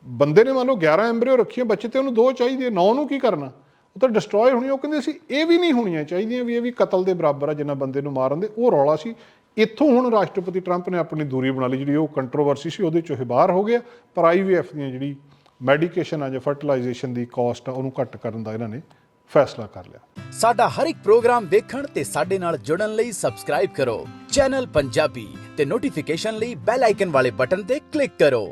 ਬੰਦੇ ਨੇ ਮੰਨ ਲਓ 11 ਐਮਬ੍ਰਿਓ ਰੱਖੀਆਂ, ਬੱਚੇ ਤੇ ਉਹਨੂੰ ਦੋ ਚਾਹੀਦੇ ਨੌ ਨੂੰ ਕੀ ਕਰਨਾ? ਉਹ ਤਾਂ ਡਿਸਟਰੋਏ ਹੋਣੀ ਉਹ ਕਹਿੰਦੇ ਸੀ, ਇਹ ਵੀ ਨਹੀਂ ਹੋਣੀਆਂ ਚਾਹੀਦੀਆਂ ਵੀ ਇਹ ਵੀ ਕਤਲ ਦੇ ਬਰਾਬਰ ਆ, ਜਿੰਨਾ ਬੰਦੇ ਨੂੰ ਮਾਰਨ ਦੇ, ਉਹ ਰੌਲਾ ਸੀ। ਇੱਥੋਂ ਹੁਣ ਰਾਸ਼ਟਰਪਤੀ ਟਰੰਪ ਨੇ ਆਪਣੀ ਦੂਰੀ ਬਣਾ ਲਈ, ਜਿਹੜੀ ਉਹ ਕੰਟਰੋਵਰਸੀ ਸੀ, ਉਹਦੇ ਚੋਂ ਇਹ ਬਾਹਰ ਹੋ ਗਿਆ। ਪਰ ਆਈਵੀਐਫ ਦੀਆਂ ਜਿਹੜੀ ਮੈਡੀਕੇਸ਼ਨ ਆ ਜਾਂ ਫਰਟੀਲਾਈਜੇਸ਼ਨ ਦੀ ਕਾਸਟ ਆ, ਉਹਨੂੰ ਘੱਟ ਕਰਨ ਦਾ ਇਹਨਾਂ ਨੇ ਫੈਸਲਾ ਕਰ ਲਿਆ। ਸਾਡਾ ਹਰ ਇੱਕ ਪ੍ਰੋਗਰਾਮ ਦੇਖਣ ਤੇ ਸਾਡੇ ਨਾਲ ਜੁੜਨ ਲਈ ਸਬਸਕ੍ਰਾਈਬ ਕਰੋ। ਚੈਨਲ ਪੰਜਾਬੀ ਤੇ ਨੋਟੀਫਿਕੇਸ਼ਨ ਲਈ ਬੈਲ ਆਈਕਨ ਵਾਲੇ ਬਟਨ ਤੇ ਕਲਿੱਕ ਕਰੋ।